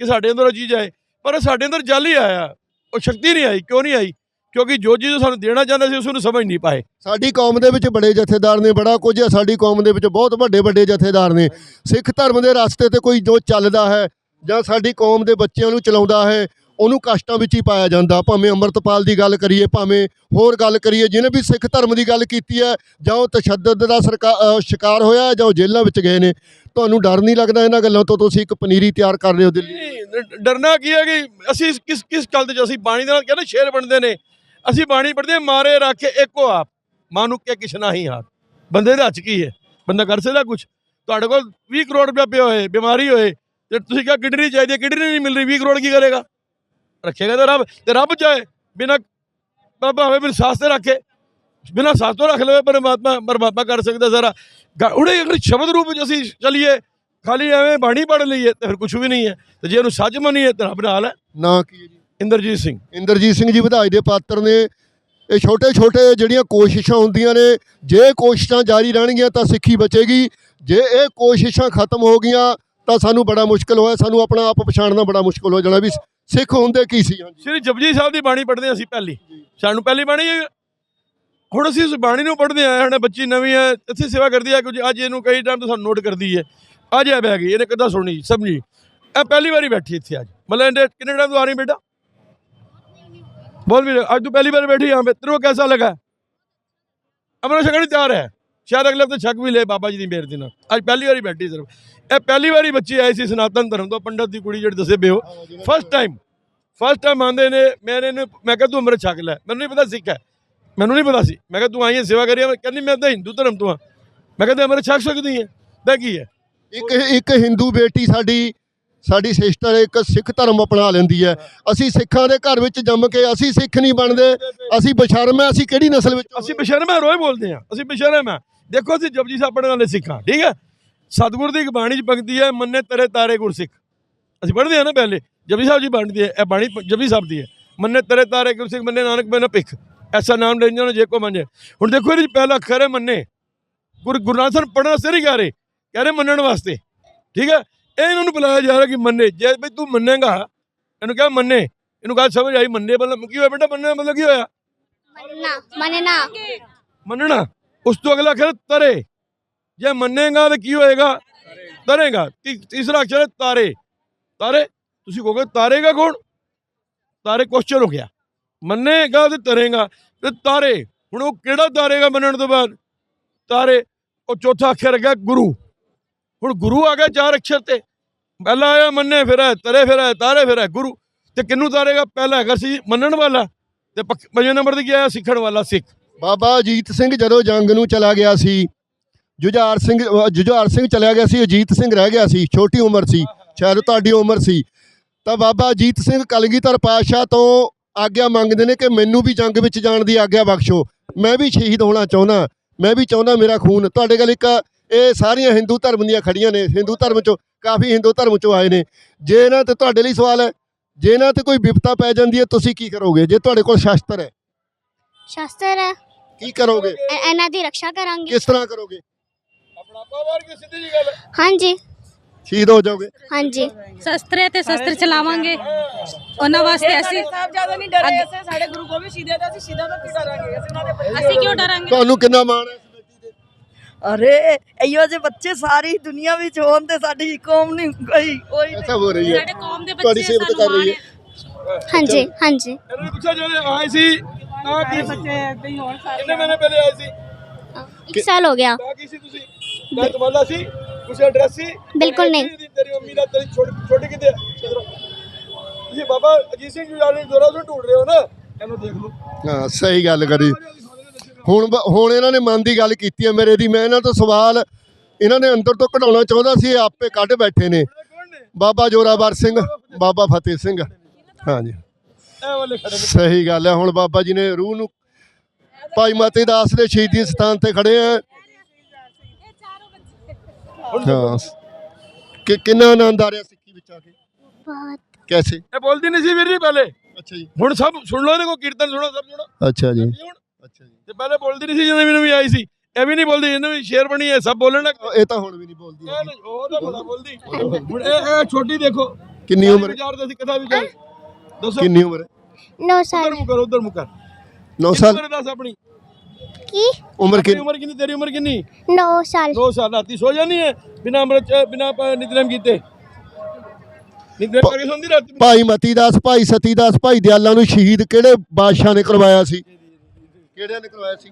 [SPEAKER 3] ਕਿ ਸਾਡੇ ਅੰਦਰ ਉਹ ਚੀਜ਼ ਆਏ। ਪਰ ਸਾਡੇ ਅੰਦਰ ਜਲ ਹੀ ਆਇਆ। ਉਹ ਸ਼ਕਤੀ ਨਹੀਂ ਆਈ, ਕਿਉਂ ਨਹੀਂ ਆਈ? ਕਿਉਂਕਿ ਜੋ ਚੀਜ਼ ਸਾਨੂੰ ਦੇਣਾ ਚਾਹੁੰਦਾ ਸੀ ਉਸ ਨੂੰ ਸਮਝ ਨਹੀਂ ਪਾਏ।
[SPEAKER 4] ਸਾਡੀ ਕੌਮ ਦੇ ਵਿੱਚ ਬੜੇ ਜਥੇਦਾਰ ਨੇ ਬੜਾ ਕੁਝ ਹੈ। ਸਾਡੀ ਕੌਮ ਦੇ ਵਿੱਚ ਬਹੁਤ ਵੱਡੇ ਵੱਡੇ ਜਥੇਦਾਰ ਨੇ। ਸਿੱਖ ਧਰਮ ਦੇ ਰਸਤੇ ਤੇ ਕੋਈ ਜੋ ਚੱਲਦਾ ਹੈ ਜਾਂ ਸਾਡੀ ਕੌਮ ਦੇ ਬੱਚਿਆਂ ਨੂੰ ਚਲਾਉਂਦਾ ਹੈ ਉਹਨੂੰ ਕਸ਼ਟਾਂ ਵਿੱਚ ਹੀ ਪਾਇਆ ਜਾਂਦਾ। ਭਾਵੇਂ ਅੰਮ੍ਰਿਤਪਾਲ ਦੀ ਗੱਲ ਕਰੀਏ ਭਾਵੇਂ ਹੋਰ ਗੱਲ ਕਰੀਏ ਜਿਹਨੇ ਵੀ ਸਿੱਖ ਧਰਮ ਦੀ ਗੱਲ ਕੀਤੀ ਹੈ ਜਾਂ ਉਹ ਤਸ਼ੱਦਦ ਦਾ ਸ਼ਿਕਾਰ ਹੋਇਆ ਹੈ ਜਾਂ ਉਹ ਜੇਲ੍ਹਾਂ ਵਿੱਚ ਗਏ ਨੇ ਤੁਹਾਨੂੰ ਡਰ ਨਹੀਂ ਲੱਗਦਾ ਇਹਨਾਂ ਗੱਲਾਂ ਤੋਂ? ਤੁਸੀਂ ਇੱਕ ਪਨੀਰੀ ਤਿਆਰ ਕਰ ਰਹੇ ਹੋ ਦਿੱਲੀ।
[SPEAKER 3] ਡਰਨਾ ਕੀ ਹੈ ਕਿ ਅਸੀਂ ਕਿਸ ਕਿਸ ਗੱਲ ਤੇ ਅਸੀਂ ਬਾਣੀ ਦੇ ਨਾਲ ਕਹਿੰਦੇ ਸ਼ੇਰ ਬਣਦੇ ਨੇ। ਅਸੀਂ ਬਾਣੀ ਪੜ੍ਹਦੇ ਮਾਰੇ ਰੱਖੇ ਇੱਕੋ ਆਪ। ਮਾਨੁ ਕੇ ਕਿਛ ਨਹੀਂ ਹਾਰ। ਬੰਦੇ ਦੇ ਹੱਥ ਕੀ ਹੈ? ਬੰਦਾ ਕਰ ਸਕਦਾ ਕੁਝ ਤੁਹਾਡੇ ਕੋਲ 20 ਕਰੋੜ ਰੁਪਇਆ ਪਿਆ ਹੋਏ, ਬਿਮਾਰੀ ਹੋਏ, ਤੇ ਤੁਸੀਂ ਕਿਹਾ ਕਿਡਨੀ ਚਾਹੀਦੀ ਹੈ, ਕਿਡਨੀ ਨਹੀਂ ਮਿਲ ਰਹੀ 20 ਕਰੋੜ ਕੀ ਕਰੇਗਾ? ਰੱਖੇਗਾ ਤਾਂ ਰੱਬ, ਤੇ ਰੱਬ ਚਾਹੇ, ਬਿਨਾ ਬਾਬਾ ਹੋਵੇ ਬਿਨ ਸਾਸ ਤੇ ਰੱਖੇ, ਬਿਨਾ ਸਾਸ ਤੋਂ ਰੱਖ ਲਵੇ, ਪਰਮਾਤਮਾ ਪਰਮਾਤਮਾ ਕਰ ਸਕਦਾ ਸਾਰਾ। ਗ- ਅਗਰ ਸ਼ਬਦ ਰੂਪ ਵਿੱਚ ਅਸੀਂ ਚਲੀਏ, ਖਾਲੀ ਐਵੇਂ ਬਾਣੀ ਪੜ੍ਹ ਲਈਏ, ਤੇ ਫਿਰ ਕੁਝ ਵੀ ਨਹੀਂ ਹੈ। ਤੇ ਜੇ ਉਹਨੂੰ ਸੱਚ ਮੰਨੀਏ, ਤਾਂ ਰੱਬ ਨਾਲ ਹੈ।
[SPEAKER 4] ਨਾ ਕੀ ਜੀ?
[SPEAKER 3] ਇੰਦਰਜੀਤ ਸਿੰਘ।
[SPEAKER 4] ਇੰਦਰਜੀਤ ਸਿੰਘ ਜੀ ਵਧਾਈ ਦੇ ਪਾਤਰ ਨੇ ਇਹ ਛੋਟੇ ਛੋਟੇ ਜਿਹੜੀਆਂ ਕੋਸ਼ਿਸ਼ਾਂ ਹੁੰਦੀਆਂ ਨੇ ਜੇ ਕੋਸ਼ਿਸ਼ਾਂ ਜਾਰੀ ਰਹਿਣਗੀਆਂ ਤਾਂ ਸਿੱਖੀ ਬਚੇਗੀ ਜੇ ਇਹ ਕੋਸ਼ਿਸ਼ਾਂ ਖਤਮ ਹੋ ਗਈਆਂ ਤਾਂ ਸਾਨੂੰ ਬੜਾ ਮੁਸ਼ਕਲ ਹੋਇਆ ਸਾਨੂੰ ਆਪਣਾ ਆਪ ਪਛਾਣਨਾ ਬੜਾ ਮੁਸ਼ਕਲ ਹੋ ਜਾਣਾ ਵੀ ਸਿੱਖ ਹੁੰਦੇ ਕੀ ਸੀ ਹਾਂਜੀ।
[SPEAKER 3] ਸ੍ਰੀ ਜਪਜੀ ਸਾਹਿਬ ਦੀ ਬਾਣੀ ਪੜ੍ਹਦੇ ਹਾਂ ਅਸੀਂ ਪਹਿਲੀ। ਸਾਨੂੰ ਪਹਿਲੀ ਬਾਣੀ ਹੈ। ਹੁਣ ਅਸੀਂ ਉਸ ਬਾਣੀ ਨੂੰ ਪੜ੍ਹਦੇ ਆਏ ਸਾਡੇ ਬੱਚੀ ਨਵੀਂ ਹੈ ਇੱਥੇ ਸੇਵਾ ਕਰਦੀ ਹੈ ਕੁਝ ਅੱਜ ਇਹਨੂੰ ਕਈ ਟਾਈਮ ਤੋਂ ਸਾਨੂੰ ਨੋਟ ਕਰਦੀ ਹੈ। ਅੱਜ ਇਹ ਬਹਿ ਗਈ ਇਹਨੇ ਕਦਾ ਸੁਣੀ ਸਮਝੀ? ਇਹ ਪਹਿਲੀ ਵਾਰੀ ਬੈਠੀ ਇੱਥੇ ਅੱਜ। ਮਤਲਬ ਇਹਨੇ ਕਿੰਨੇ ਟਾਈਮ ਤੋਂ ਆ ਰਹੀ ਬੇਟਾ? बोल भी रहे, आज तू पहली बार बैठी यहाँ पे तेरे को कैसा लगा अपना शकल ही तैयार है शायद अगले हफ्ते छक भी ले बाबा जी ਦੀ ਮੇਰ ਦੇ ਨਾਲ ਅੱਜ ਪਹਿਲੀ ਵਾਰੀ ਬੈਠੀ ਸਿਰਫ ਇਹ ਪਹਿਲੀ ਵਾਰੀ ਬੱਚੀ ਆਈ ਸੀ ਸਨਾਤਨ ਧਰਮ ਤੋਂ ਪੰਡਤ ਦੀ ਕੁੜੀ ਜਿਹੜੀ ਦੱਸੇ ਬਿਓ ਫਸਟ ਟਾਈਮ ਫਸਟ ਟਾਈਮ ਆਂਦੇ ਨੇ ਮੈਨੇ ਇਹਨੂੰ ਮੈਂ ਕਿਹਾ ਤੂੰ ਅੰਮ੍ਰਿਤ ਛਕ ਲੈ ਮੈਨੂੰ ਨਹੀਂ ਪਤਾ ਸਿੱਖ ਹੈ ਮੈਨੂੰ ਨਹੀਂ ਪਤਾ ਸੀ ਮੈਂ ਕਿਹਾ ਤੂੰ ਆਈ ਹੈ ਸੇਵਾ ਕਰੀ ਹੈ ਕਹਿੰਦੀ ਮੈਂ ਤਾਂ ਹਿੰਦੂ ਧਰਮ ਤੋਂ ਆ ਮੈਂ ਕਹਿੰਦਾ ਅੰਮ੍ਰਿਤ ਛਕ ਸਕਦੀ ਹੈ ਤਾਂ ਕੀ ਹੈ
[SPEAKER 4] ਇੱਕ ਇੱਕ ਹਿੰਦੂ ਬੇਟੀ ਸਾਡੀ ਸਾਡੀ ਸਿਸਟਰ ਇੱਕ ਸਿੱਖ ਧਰਮ ਅਪਣਾ ਲੈਂਦੀ ਹੈ। ਅਸੀਂ ਸਿੱਖਾਂ ਦੇ ਘਰ ਵਿੱਚ ਜੰਮ ਕੇ ਅਸੀਂ ਸਿੱਖ ਨਹੀਂ ਬਣਦੇ। ਅਸੀਂ ਬਸ਼ਰਮ ਹੈ, ਅਸੀਂ ਕਿਹੜੀ ਨਸਲ ਵਿੱਚ
[SPEAKER 3] ਅਸੀਂ ਬਸ਼ਰਮ ਹੈ, ਰੋਜ਼ ਬੋਲਦੇ ਹਾਂ। ਅਸੀਂ ਬਸ਼ਰਮ ਹੈ। ਦੇਖੋ, ਅਸੀਂ ਜਪਜੀ ਸਾਹਿਬ ਪੜ੍ਹਨ ਵਾਲੇ ਸਿੱਖਾਂ ਠੀਕ ਹੈ? ਸਤਿਗੁਰ ਦੀ ਇੱਕ ਬਾਣੀ ਚ ਪੰਕਤੀ ਹੈ, ਮੰਨੇ ਤੇਰੇ ਤਾਰੇ ਗੁਰਸਿੱਖ ਅਸੀਂ ਪੜ੍ਹਦੇ ਹਾਂ ਨਾ ਪਹਿਲੇ। ਜਪਜੀ ਸਾਹਿਬ ਜੀ ਬਾਣੀ ਹੈ, ਇਹ ਬਾਣੀ ਜਪਜੀ ਸਾਹਿਬ ਦੀ ਹੈ। ਮੰਨੇ ਤੇਰੇ ਤਾਰੇ ਗੁਰਸਿੱਖ ਮੰਨੇ ਨਾਨਕ ਬਨ ਭਿਖ। ਐਸਾ ਨਾਮ ਲੈਂਦੇ ਜਾਣੋ ਜੇ ਕੋ ਮੰਨੇ। ਹੁਣ ਦੇਖੋ, ਇਹਦੇ ਚ ਪਹਿਲਾ ਅੱਖਰ ਮੰਨੇ। ਗੁਰੂ ਗੁਰੂ ਨਾਨਕ ਸਾਹਿਬ ਪੜ੍ਹਨ ਵਾਸਤੇ ਨਹੀਂ ਕਹਿ ਰਹੇ। ਕਹਿ ਰਹੇ ਮੰਨਣ ਵਾਸਤੇ। ਠੀਕ ਹੈ? ਇਹਨਾਂ ਨੂੰ ਬੁਲਾਇਆ ਜਾ ਰਿਹਾ ਕਿ ਮੰਨੇ ਜੇ ਬਈ ਤੂੰ ਮੰਨੇਗਾ ਇਹਨੂੰ ਕਿਹਾ ਮੰਨੇ ਇਹਨੂੰ ਗੱਲ ਸਮਝ ਆਈ ਮੰਨੇ ਮਤਲਬ ਕੀ ਹੋਇਆ ਬੇਟਾ ਮੰਨਣਾ ਮਤਲਬ ਕੀ ਹੋਇਆ?
[SPEAKER 6] ਮੰਨਣਾ ਮੰਨਣਾ।
[SPEAKER 3] ਮੰਨਣਾ ਉਸ ਤੋਂ ਅਗਲਾ ਅਖਰ ਤਰੇ ਜੇ ਮੰਨੇਗਾ ਤਾਂ ਕੀ ਹੋਏਗਾ? ਤਰੇਗਾ ਤੀਸਰਾ ਅਖਰ ਤਾਰੇ। ਤਾਰੇ ਤੁਸੀਂ ਕਹੋਗੇ ਤਾਰੇਗਾ ਕੌਣ? ਤਾਰੇ ਕੁਐਸਚਨ ਹੋ ਗਿਆ। ਮੰਨੇਗਾ ਤੇ ਤਰੇਗਾ ਤੇ ਤਾਰੇ ਹੁਣ ਉਹ ਕਿਹੜਾ ਤਾਰੇਗਾ ਮੰਨਣ ਤੋਂ ਬਾਅਦ? ਤਾਰੇ ਉਹ ਚੌਥਾ ਅੱਖਰ ਹੈਗਾ ਗੁਰੂ। ਹੁਣ ਗੁਰੂ ਆ ਗਿਆ ਚਾਰ ਅਖਰ ਤੇ। ਪਹਿਲਾ ਆਇਆ ਮੰਨੇ ਫਿਰ ਹੈ ਤਰੇ ਫਿਰ ਹੈ ਤਾਰੇ ਫਿਰ ਹੈ ਗੁਰੂ। ਤੇ ਕਿੰਨੂੰ ਤਾਰੇਗਾ? ਪਹਿਲਾ ਹੈਗਾ ਸੀ ਮੰਨਣ ਵਾਲਾ ਤੇ ਪੱਕ- ਨੰਬਰ ਤੇ ਕੀ ਆਇਆ? ਸਿੱਖਣ ਵਾਲਾ ਸਿੱਖ।
[SPEAKER 4] ਬਾਬਾ ਅਜੀਤ ਸਿੰਘ ਜਦੋਂ ਜੰਗ ਨੂੰ ਚਲਾ ਗਿਆ ਸੀ, ਜੁਝਾਰ ਸਿੰਘ ਜੁਝਾਰ ਸਿੰਘ ਚਲਿਆ ਗਿਆ ਸੀ, ਅਜੀਤ ਸਿੰਘ ਰਹਿ ਗਿਆ ਸੀ, ਛੋਟੀ ਉਮਰ ਸੀ, ਸ਼ਾਇਦ ਤੁਹਾਡੀ ਉਮਰ ਸੀ। ਤਾਂ ਬਾਬਾ ਅਜੀਤ ਸਿੰਘ ਕਲਗੀਧਰ ਪਾਤਸ਼ਾਹ ਤੋਂ ਆਗਿਆ ਮੰਗਦੇ ਨੇ ਕਿ ਮੈਨੂੰ ਵੀ ਜੰਗ ਵਿੱਚ ਜਾਣ ਦੀ ਆਗਿਆ ਬਖਸ਼ੋ। ਮੈਂ ਵੀ ਸ਼ਹੀਦ ਹੋਣਾ ਚਾਹੁੰਦਾ, ਮੈਂ ਵੀ ਚਾਹੁੰਦਾ ਮੇਰਾ ਖੂਨ। ਤੁਹਾਡੇ ਗੱਲ ਇੱਕ ਇਹ ਸਾਰੀਆਂ ਹਿੰਦੂ ਧਰਮ ਦੀਆਂ ਖੜੀਆਂ ਨੇ ਹਿੰਦੂ ਧਰਮ ਚੋਂ ਕਾਫੀ ਹਿੰਦੂ ਧਰਮ ਚੋਂ ਆਏ ਨੇ। ਜੇ ਇਹਨਾਂ ਤੇ ਤੁਹਾਡੇ ਲਈ ਸਵਾਲ ਹੈ ਜੇ ਇਹਨਾਂ ਤੇ ਕੋਈ ਵਿਪਤਾ ਪੈ ਜਾਂਦੀ ਹੈ ਤੁਸੀਂ ਕੀ ਕਰੋਗੇ? ਜੇ ਤੁਹਾਡੇ ਕੋਲ ਸ਼ਾਸਤਰ ਹੈ।
[SPEAKER 6] ਸ਼ਾਸਤਰ ਹੈ।
[SPEAKER 4] ਕੀ ਕਰੋਗੇ?
[SPEAKER 6] ਇਹਨਾਂ ਦੀ ਰੱਖਿਆ ਕਰਾਂਗੇ।
[SPEAKER 4] ਕਿਸ ਤਰ੍ਹਾਂ ਕਰੋਗੇ?
[SPEAKER 3] ਆਪਣਾ ਪਾਵਰ ਕੀ ਸਿੱਧੀ ਜੀ ਗੱਲ
[SPEAKER 6] ਹਾਂਜੀ।
[SPEAKER 4] ਸ਼ਹੀਦ ਹੋ ਜਾਓਗੇ।
[SPEAKER 6] ਹਾਂਜੀ।
[SPEAKER 7] ਸ਼ਸਤਰੇ ਤੇ ਸ਼ਸਤਰ ਚਲਾਵਾਂਗੇ। ਉਹਨਾਂ ਵਾਸਤੇ ਅਸੀਂ
[SPEAKER 1] ਸਾਹਿਬ ਜ਼ਿਆਦਾ ਨਹੀਂ ਡਰੇ ਅਸੀਂ ਸਾਡੇ ਗੁਰੂ ਗੋਬਿੰਦ ਸ਼ਹੀਦਾਂ ਦਾ ਅਸੀਂ ਸ਼ਹੀਦਾਂ ਤੋਂ ਕੀ ਡਰਾਂਗੇ? ਅਸੀਂ ਉਹਨਾਂ
[SPEAKER 7] ਅਸੀਂ ਕਿਉਂ ਡਰਾਂਗੇ?
[SPEAKER 4] ਤੁਹਾਨੂੰ ਕਿੰਨਾ ਮਾਣ ਹੈ? ਇਸ ਬੇਟੀ ਤੇ
[SPEAKER 8] ਅਰੇ ਇਹੋ ਜਿਹੇ ਬੱਚੇ ਸਾਰੀ ਦੁਨੀਆ ਵਿੱਚ ਹੋਣ ਤੇ ਸਾਡੀ ਕੌਮ ਨਹੀਂ ਕੋਈ ਕੋਈ
[SPEAKER 4] ਐਸਾ ਹੋ ਰਹੀ ਹੈ
[SPEAKER 7] ਸਾਡੇ ਕੌਮ ਦੇ
[SPEAKER 4] ਤੁਹਾਡੀ
[SPEAKER 7] ਬੱਚੇ
[SPEAKER 4] ਸੇਵਤ ਕਰ ਰਹੀ ਹੈ
[SPEAKER 6] हाँ जी हाँ जी
[SPEAKER 3] ਇਹਨਾਂ ਨੇ ਪੁੱਛਿਆ ਜਦੋਂ ਆਏ ਸੀ ਤਾਂ ਕੀ ਸੀ ਕਿੰਨੇ ਮਹੀਨੇ ਪਹਿਲੇ ਆਏ ਸੀ
[SPEAKER 6] एक साल हो गया
[SPEAKER 3] ਤਾਂ ਕੀ ਸੀ ਤੁਸੀਂ ਤਾਂ ਤੁਹਾਡਾ ਸੀ ਕੁਛ ਐਡਰੈਸ ਸੀ
[SPEAKER 6] ਬਿਲਕੁਲ ਨਹੀਂ।
[SPEAKER 3] ਤੇਰੀ- ਤੇਰੀ ਮੰਮੀ ਨਾਲ ਤੇਰੀ ਛੋਟੀ ਛੋਟੀ ਕਿਤੇ ਹੈ? ਇੱਧਰੋਂ। ਤੁਸੀਂ ਬਾਬਾ ਅਜੀਤ ਸਿੰਘ ਜੁਲਾਨੀ ਦੋਰਾ ਤੋਂ ਢੂੰਡ ਰਹੇ ਹੋ ਨਾ ਇਹਨੂੰ ਦੇਖ ਲਓ
[SPEAKER 4] ਹਾਂ ਸਹੀ ਗੱਲ ਕਰੀ ਹੁਣ ਹੁਣ ਇਹਨਾਂ ਨੇ ਮਨ ਦੀ ਗੱਲ ਕੀਤੀ ਹੈ ਮੇਰੇ ਦੀ। ਮੈਂ ਇਹਨਾਂ ਤੋਂ ਸਵਾਲ ਇਹਨਾਂ ਨੇ ਅੰਦਰ ਤੋਂ ਕਢਾਉਣਾ ਚਾਹੁੰਦਾ ਸੀ ਆਪੇ ਕੱਢ ਬੈਠੇ
[SPEAKER 3] ਨੇ।
[SPEAKER 4] ਬਾਬਾ ਜੋਰਾਵਰ ਸਿੰਘ ਬਾਬਾ ਫਤਿਹ ਸਿੰਘ। ਹਾਂਜੀ। ਸਹੀ ਗੱਲ ਹੈ ਹੁਣ ਬਾਬਾ ਜੀ ਨੇ ਰੂਹ ਨੂੰ ਭਾਈ ਮਾਤੇ ਦਾਸ ਦੇ ਸ਼ਹੀਦੀ ਸਥਾਨ ਤੇ ਖੜੇ ਆ। ਕਿ ਕਿੰਨਾ ਆਨੰਦ ਆ ਰਿਹਾ ਸਿੱਖੀ ਵਿੱਚ ਆ
[SPEAKER 6] ਬਹੁਤ।
[SPEAKER 4] ਕੈਸੇ?
[SPEAKER 3] ਇਹ ਬੋਲਦੀ ਨਹੀਂ ਸੀ ਵੀਰ ਜੀ ਪਹਿਲੇ।
[SPEAKER 4] ਅੱਛਾ ਜੀ।
[SPEAKER 3] ਹੁਣ ਸਭ ਸੁਣ ਲਓ ਇਹਨੇ ਕੋ ਕੀਰਤਨ ਸੁਣੋ ਸਭ ਸੁਣੋ।
[SPEAKER 4] ਅੱਛਾ ਜੀ। ਅੱਛਾ ਜੀ।
[SPEAKER 3] ਤੇ ਪਹਿਲੇ ਬੋਲਦੀ ਨਹੀਂ ਸੀ ਜਦੋਂ ਮੈਨੂੰ ਵੀ ਆਈ ਸੀ ਇਹ ਵੀ ਨਹੀਂ ਬੋਲਦੀ ਇਹਨੂੰ ਵੀ ਸ਼ੇਰ ਬਣੀ ਹੈ ਸਭ ਬੋਲਣ ਲੱਗ
[SPEAKER 4] ਇਹ ਤਾਂ ਹੁਣ ਵੀ ਨਹੀਂ ਬੋਲਦੀ
[SPEAKER 3] ਇਹ ਨਹੀਂ ਉਹ ਤਾਂ ਬੜਾ ਬੋਲਦੀ। ਹੁਣ ਇਹ ਇਹ ਛੋਟੀ ਦੇਖੋ।
[SPEAKER 4] ਕਿੰਨੀ ਉਮਰ
[SPEAKER 3] ਵਿਚਾਰ ਦੇ ਸੀ ਕਥਾ ਵਿਚਾਰ ਦੱਸੋ।
[SPEAKER 4] ਕਿੰਨੀ ਉਮਰ ਹੈ?
[SPEAKER 6] 9
[SPEAKER 3] ਉਧਰ
[SPEAKER 6] ਸਾਲ।
[SPEAKER 3] ਮੁਕਰ ਉਧਰ ਮੁਕਰ
[SPEAKER 4] 9 ਸਾਲ?
[SPEAKER 3] ਕਿੰਨੀ ਦੱਸ ਆਪਣੀ?
[SPEAKER 6] ਕੀ?
[SPEAKER 4] ਉਮਰ ਕਿੰਨੀ?
[SPEAKER 3] ਉਮਰ ਕਿੰਨੀ ਤੇਰੀ ਉਮਰ ਕਿੰਨੀ?
[SPEAKER 6] 9 ਸਾਲ।
[SPEAKER 3] ਦੋ ਸਾਲ ਰਾਤੀ ਸੋ ਜਾਣੀ ਹੈ? ਬਿਨਾ ਅੰਮ੍ਰਿਤ ਬਿਨਾ ਨਿਤਨੇਮ ਕੀਤੇ। ਨਿਤਨੇਮ ਕਰਕੇ ਸੌਂਦੀ ਰਾਤੀ
[SPEAKER 4] ਭਾਈ ਮਤੀ ਦਾਸ ਭਾਈ ਸਤੀ ਦਾਸ ਭਾਈ ਦਿਆਲਾ ਨੂੰ ਸ਼ਹੀਦ ਕਿਹੜੇ ਬਾਦਸ਼ਾਹ ਨੇ ਕਰਵਾਇਆ ਸੀ? ਕਿਹੜਿਆਂ ਨੇ ਕਰਵਾਇਆ ਸੀ?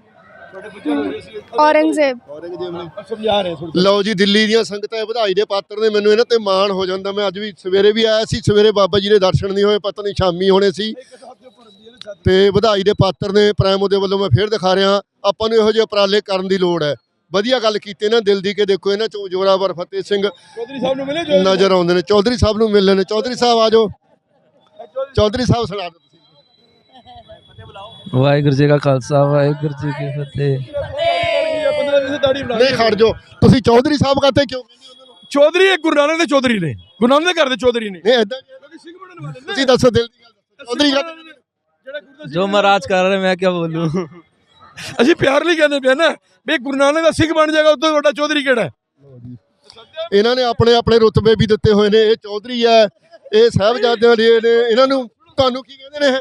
[SPEAKER 3] ਬੱਚੇ ਨੂੰ
[SPEAKER 5] ਔਰੰਗਜ਼ੇਬ।
[SPEAKER 4] ਔਰੰਗਜ਼ੇਬ ਨੇ।
[SPEAKER 3] ਸਮਝਾ ਰਹੇ ਥੋੜਾ
[SPEAKER 4] ਲਓ ਜੀ ਦਿੱਲੀ ਦੀਆਂ ਸੰਗਤਾਂ ਇਹ ਵਧਾਈ ਦੇ ਪਾਤਰ ਨੇ ਮੈਨੂੰ ਇਹਨਾਂ ਤੇ ਮਾਣ ਹੋ ਜਾਂਦਾ। ਮੈਂ ਅੱਜ ਵੀ ਸਵੇਰੇ ਵੀ ਆਇਆ ਸੀ ਸਵੇਰੇ ਬਾਬਾ ਜੀ ਦੇ ਦਰਸ਼ਨ ਨਹੀਂ ਹੋਏ ਪਤਾ ਨਹੀਂ ਸ਼ਾਮੀ ਹੋਣੇ ਸੀ। ਤੇ ਵਧਾਈ ਦੇ ਪਾਤਰ ਨੇ ਪ੍ਰਾਇਮ ਉਹਦੇ ਵੱਲੋਂ ਮੈਂ ਫੇਰ ਦਿਖਾ ਰਿਹਾ। ਆਪਾਂ ਨੂੰ ਇਹੋ ਜਿਹੇ ਉਪਰਾਲੇ ਕਰਨ ਦੀ ਲੋੜ ਹੈ। ਵਧੀਆ ਗੱਲ ਕੀਤੀ ਇਹਨਾਂ ਦਿਲ ਦੀ ਕਿ ਦੇਖੋ ਇਹਨਾਂ ਚੋਂ ਜੋਰਾਵਰ ਫਤਿਹ ਸਿੰਘ
[SPEAKER 3] ਚੌਧਰੀ ਸਾਹਿਬ ਨੂੰ ਮਿਲੇ
[SPEAKER 4] ਨਜ਼ਰ ਆਉਂਦੇ ਨੇ। ਚੌਧਰੀ ਸਾਹਿਬ ਨੂੰ ਮਿਲਣੇ। ਨੇ ਚੌਧਰੀ ਸਾਹਿਬ ਆ ਜਾਓ। ਚੌਧਰੀ ਸਾਹਿਬ ਸੁਣਾ ਦਿਓ।
[SPEAKER 2] ਵਾਹਿਗੁਰੂ ਜੀ ਕਾ ਖਾਲਸਾ ਵਾਹਿਗੁਰੂ ਜੀ ਕੀ ਫਤਿਹ।
[SPEAKER 4] ਨਹੀਂ ਖੜ ਜਾਓ। ਤੁਸੀਂ ਚੌਧਰੀ ਸਾਹਿਬ ਕਹਤੇ ਕਿਉਂ
[SPEAKER 3] ਚੌਧਰੀ ਇਹ ਗੁਰੂ ਨਾਨਕ ਦੇ ਚੌਧਰੀ ਨੇ। ਗੁਰੂ ਨਾਨਕ ਦੇ ਘਰ ਦੇ ਚੌਧਰੀ ਨੇ।
[SPEAKER 4] ਨਹੀਂ ਐਦਾਂ ਤੁਸੀਂ ਦੱਸੋ ਦਿਲ ਦੀ ਗੱਲ ਚੌਧਰੀ ਕਹਤੇ
[SPEAKER 2] ਜੋ ਮਹਾਰਾਜ ਕਰ ਰਹੇ ਮੈਂ ਕਿਆ ਬੋਲੂ?
[SPEAKER 3] ਅਸੀਂ ਪਿਆਰ ਲਈ ਕਹਿੰਦੇ ਪਿਆ ਨਾ ਵੀ ਗੁਰੂ ਨਾਨਕ ਦਾ ਸਿੱਖ ਬਣ ਜਾਏਗਾ ਉਦੋਂ ਵੱਡਾ ਚੌਧਰੀ ਕਿਹੜਾ
[SPEAKER 4] ਇਹਨਾਂ ਨੇ ਆਪਣੇ ਆਪਣੇ ਰੁਤਬੇ ਵੀ ਦਿੱਤੇ ਹੋਏ ਨੇ ਇਹ ਚੌਧਰੀ ਹੈ ਇਹ ਸਾਹਿਬਜ਼ਾਦਿਆਂ ਦੇ ਨੇ। ਇਹਨਾਂ ਨੂੰ ਤੁਹਾਨੂੰ ਕੀ ਕਹਿੰਦੇ ਨੇ ਇਹ?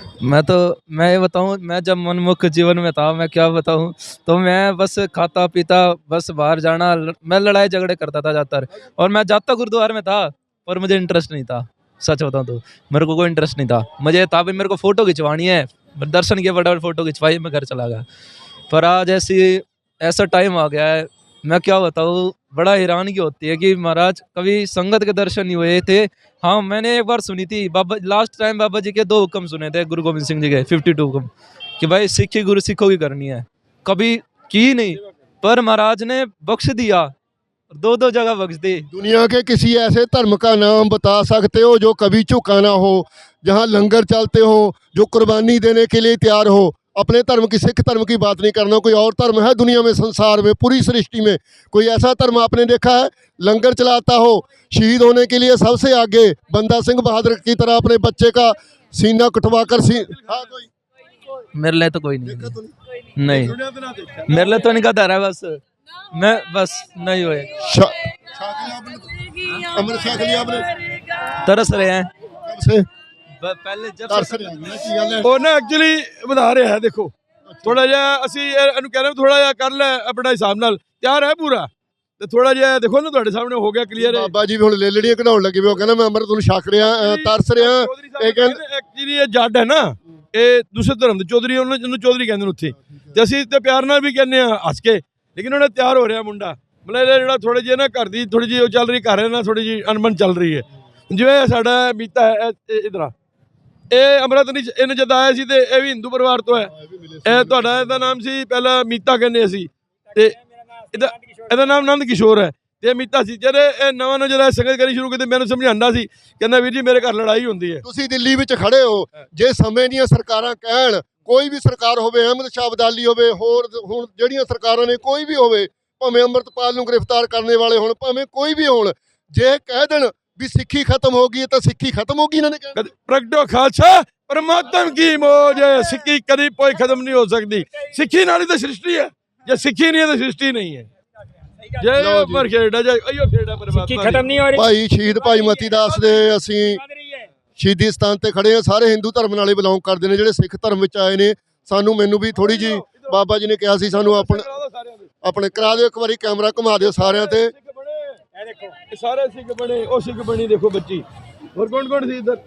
[SPEAKER 2] मैं तो मैं ये बताऊँ मैं जब मनमुख जीवन में था मैं क्या बताऊँ तो मैं बस खाता पीता बस बाहर जाना ल- मैं लड़ाई झगड़े करता था ज़्यादातर और मैं जाता गुरुद्वारे में था पर मुझे इंटरेस्ट नहीं था सच बताऊँ तो मेरे को कोई इंटरेस्ट नहीं था मुझे था भी मेरे को फ़ोटो खिंचवानी है दर्शन किए फटाफट फ़ोटो खिंचवाई मैं घर चला गया पर आज ऐसी ऐसा टाइम आ गया है मैं क्या बताऊँ बड़ा हैरानगी होती है कि महाराज, कभी संगत के दर्शन नहीं हुए थे। हाँ मैंने एक बार सुनी थी, बाबा लास्ट टाइम बाबा जी के दो हुक्म सुने थे, गुरु गोविंद सिंह जी के फिफ्टी टू हुक्म, कि भाई सिक्खी गुरु, सिखों की करनी है। कभी की नहीं, पर महाराज ने बख्श दिया दो दो जगह बख्श दी।
[SPEAKER 4] दुनिया के किसी ऐसे धर्म का नाम बता सकते हो, जो कभी झुका ना हो, जहाँ लंगर चलते हो, जो कुर्बानी देने के लिए तैयार हो अपने धर्म की सिख धर्म की बात नहीं करना। कोई और धर्म है दुनिया में संसार में पूरी सृष्टि में? कोई ऐसा धर्म आपने देखा है? लंगर चलाता हो शहीद होने के लिए सबसे आगे बंदा सिंह बहादुर की तरह अपने बच्चे का सीना कटवा कर सी हाँ,
[SPEAKER 2] मेरे लिए तो कोई नहीं
[SPEAKER 4] नहीं,
[SPEAKER 2] नहीं।
[SPEAKER 3] तो
[SPEAKER 2] मेरे लिए तो नहीं कहता रहा बस। मैं बस नहीं हुए। तरस रहे हैं।
[SPEAKER 3] ਪਹਿਲੇ ਐਕਚੁਅਲੀ ਵਧਾ ਰਿਹਾ ਹੈ ਦੇਖੋ। ਥੋੜਾ ਜਿਹਾ ਅਸੀਂ ਇਹਨੂੰ ਕਹਿ ਰਹੇ ਥੋੜਾ ਜਿਹਾ ਕਰ ਲੈ ਆਪਣਾ ਹਿਸਾਬ ਨਾਲ। ਤਿਆਰ ਹੈ ਪੂਰਾ? ਤੇ ਥੋੜਾ ਜਿਹਾ ਦੇਖੋ ਨਾ ਤੁਹਾਡੇ ਸਾਹਮਣੇ ਹੋ ਗਿਆ ਕਲੀਅਰ ਹੈ।
[SPEAKER 4] ਬਾਬਾ ਜੀ ਵੀ ਹੁਣ ਲੈ ਲੜੀਆਂ ਕਢਾਉਣ ਲੱਗੇ ਉਹ ਕਹਿੰਦਾ ਮੈਂ ਅਮਰ ਤੁਹਾਨੂੰ ਛਕ ਰਿਹਾ ਤਰਸ ਰਿਹਾ। ਇਹ ਕਹਿੰਦੇ
[SPEAKER 3] ਐਕਚੁਅਲੀ ਇਹ ਜੱਟ ਹੈ ਨਾ। ਇਹ ਦੂਸਰੇ ਧਰਮ ਦੇ ਚੌਧਰੀ ਉਹਨਾਂ ਨੂੰ ਚੌਧਰੀ ਕਹਿੰਦੇ ਨੇ ਉੱਥੇ। ਤੇ ਅਸੀਂ ਤੇ ਪਿਆਰ ਨਾਲ ਵੀ ਕਹਿੰਦੇ ਆ ਹੱਸ ਕੇ। ਲੇਕਿਨ ਉਹਨੇ ਤਿਆਰ ਹੋ ਰਿਹਾ ਮੁੰਡਾ। ਮਤਲਬ ਇਹ ਜਿਹੜਾ ਥੋੜੇ ਜਿਹਾ ਨਾ ਘਰ ਦੀ ਥੋੜੀ ਜਿਹੀ ਉਹ ਚੱਲ ਰਹੀ ਘਰ ਨਾਲ ਥੋੜੀ ਜਿਹੀ ਅਨਮਨ ਚੱਲ ਰਹੀ ਹੈ। ਜਿਵੇਂ ਸਾਡਾ ਬੀਤਾ ਹੈ ਇਧਰਾਂ ਇਹ ਅੰਮ੍ਰਿਤ ਨਹੀਂ ਇਹਨੇ ਜਦ ਆਇਆ ਸੀ ਤੇ ਇਹ ਵੀ ਹਿੰਦੂ ਪਰਿਵਾਰ ਤੋਂ ਹੈ। ਇਹ ਤੁਹਾਡਾ ਇਹਦਾ ਨਾਮ ਸੀ ਪਹਿਲਾਂ ਮੀਤਾ ਕਹਿੰਦੇ ਸੀ। ਤੇ ਇਹਦਾ ਇਹਦਾ ਨਾਮ ਨੰਦ ਕਿਸ਼ੋਰ ਹੈ। ਤੇ ਮੀਤਾ ਸੀ। ਜਿਹੜੇ ਇਹ ਨਵਾਂ ਨਵਾਂ ਜਿਹੜਾ ਸੰਗਤ ਕਰੀ ਸ਼ੁਰੂ ਕੀਤੀ ਮੈਨੂੰ ਸਮਝਾਉਂਦਾ ਸੀ ਕਹਿੰਦਾ ਵੀਰ ਜੀ ਮੇਰੇ ਘਰ ਲੜਾਈ ਹੁੰਦੀ ਹੈ।
[SPEAKER 4] ਤੁਸੀਂ ਦਿੱਲੀ ਵਿੱਚ ਖੜੇ ਹੋ। ਜੇ ਸਮੇਂ ਦੀਆਂ ਸਰਕਾਰਾਂ ਕਹਿਣ ਕੋਈ ਵੀ ਸਰਕਾਰ ਹੋਵੇ ਅਹਿਮਦ ਸ਼ਾਹ ਅਬਦਾਲੀ ਹੋਵੇ ਹੋਰ ਹੁਣ ਜਿਹੜੀਆਂ ਸਰਕਾਰਾਂ ਨੇ ਕੋਈ ਵੀ ਹੋਵੇ ਭਾਵੇਂ ਅੰਮ੍ਰਿਤਪਾਲ ਨੂੰ ਗ੍ਰਿਫਤਾਰ ਕਰਨ ਵਾਲੇ ਹੋਣ ਭਾਵੇਂ ਕੋਈ ਵੀ ਹੋਣ ਜੇ ਕਹਿ ਦੇਣ ਵੀ ਸਿੱਖੀ ਖਤਮ ਹੋ ਗਈ ਹੈ ਤਾਂ ਸਿੱਖੀ ਖਤਮ ਹੋ ਗਈ ਇਹਨਾਂ ਨੇ
[SPEAKER 3] ਕਦ- ਪ੍ਰਗਟੋ ਖਾਲਸਾ ਪਰਮਾਤਮ ਕੀ ਮੋਜ ਹੈ। ਸਿੱਖੀ ਕਦੀ ਕੋਈ ਖਤਮ ਨਹੀਂ ਹੋ ਸਕਦੀ। ਸਿੱਖੀ ਨਾਲ ਹੀ ਤਾਂ ਸ੍ਰਿਸ਼ਟੀ ਹੈ। ਜੇ ਸਿੱਖੀ ਨਹੀਂ ਹੈ ਤਾਂ ਸ੍ਰਿਸ਼ਟੀ ਨਹੀਂ ਹੈ। ਜੇ। ਉੱਪਰ ਖੇਡਾ ਜੇ ਅਈਓ ਖੇਡਾ ਪਰਮਾਤਮਾ ਖਤਮ ਨਹੀਂ
[SPEAKER 4] ਭਾਈ ਸ਼ਹੀਦ ਭਾਈ ਮਤੀ ਦਾਸ ਦੇ ਅਸੀਂ ਸ਼ਹੀਦੀ ਸਥਾਨ ਤੇ ਖੜੇ ਆ ਸਾਰੇ ਹਿੰਦੂ ਧਰਮ ਨਾਲੇ ਬਿਲੋਂਗ ਕਰਦੇ ਨੇ। ਜਿਹੜੇ ਸਿੱਖ ਧਰਮ ਵਿੱਚ ਆਏ ਨੇ ਸਾਨੂੰ ਮੈਨੂੰ ਵੀ ਥੋੜੀ ਜੀ ਬਾਬਾ ਜੀ ਨੇ ਕਿਹਾ ਸੀ ਸਾਨੂੰ ਆਪਣੇ ਆਪਣੇ ਕਰਾ ਦਿਓ ਇੱਕ ਵਾਰੀ ਕੈਮਰਾ ਘੁਮਾ ਦਿਓ ਸਾਰਿਆਂ ਤੇ।
[SPEAKER 3] ਇਹ ਦੇਖੋ, ਇਹ ਸਾਰੇ ਸਿੱਖ ਬਣੇ, ਉਹ ਸਿੱਖ ਬਣੀ, ਦੇਖੋ ਬੱਚੀ। ਹੋਰ ਕੌਣ ਕੌਣ ਸੀ ਇੱਧਰ?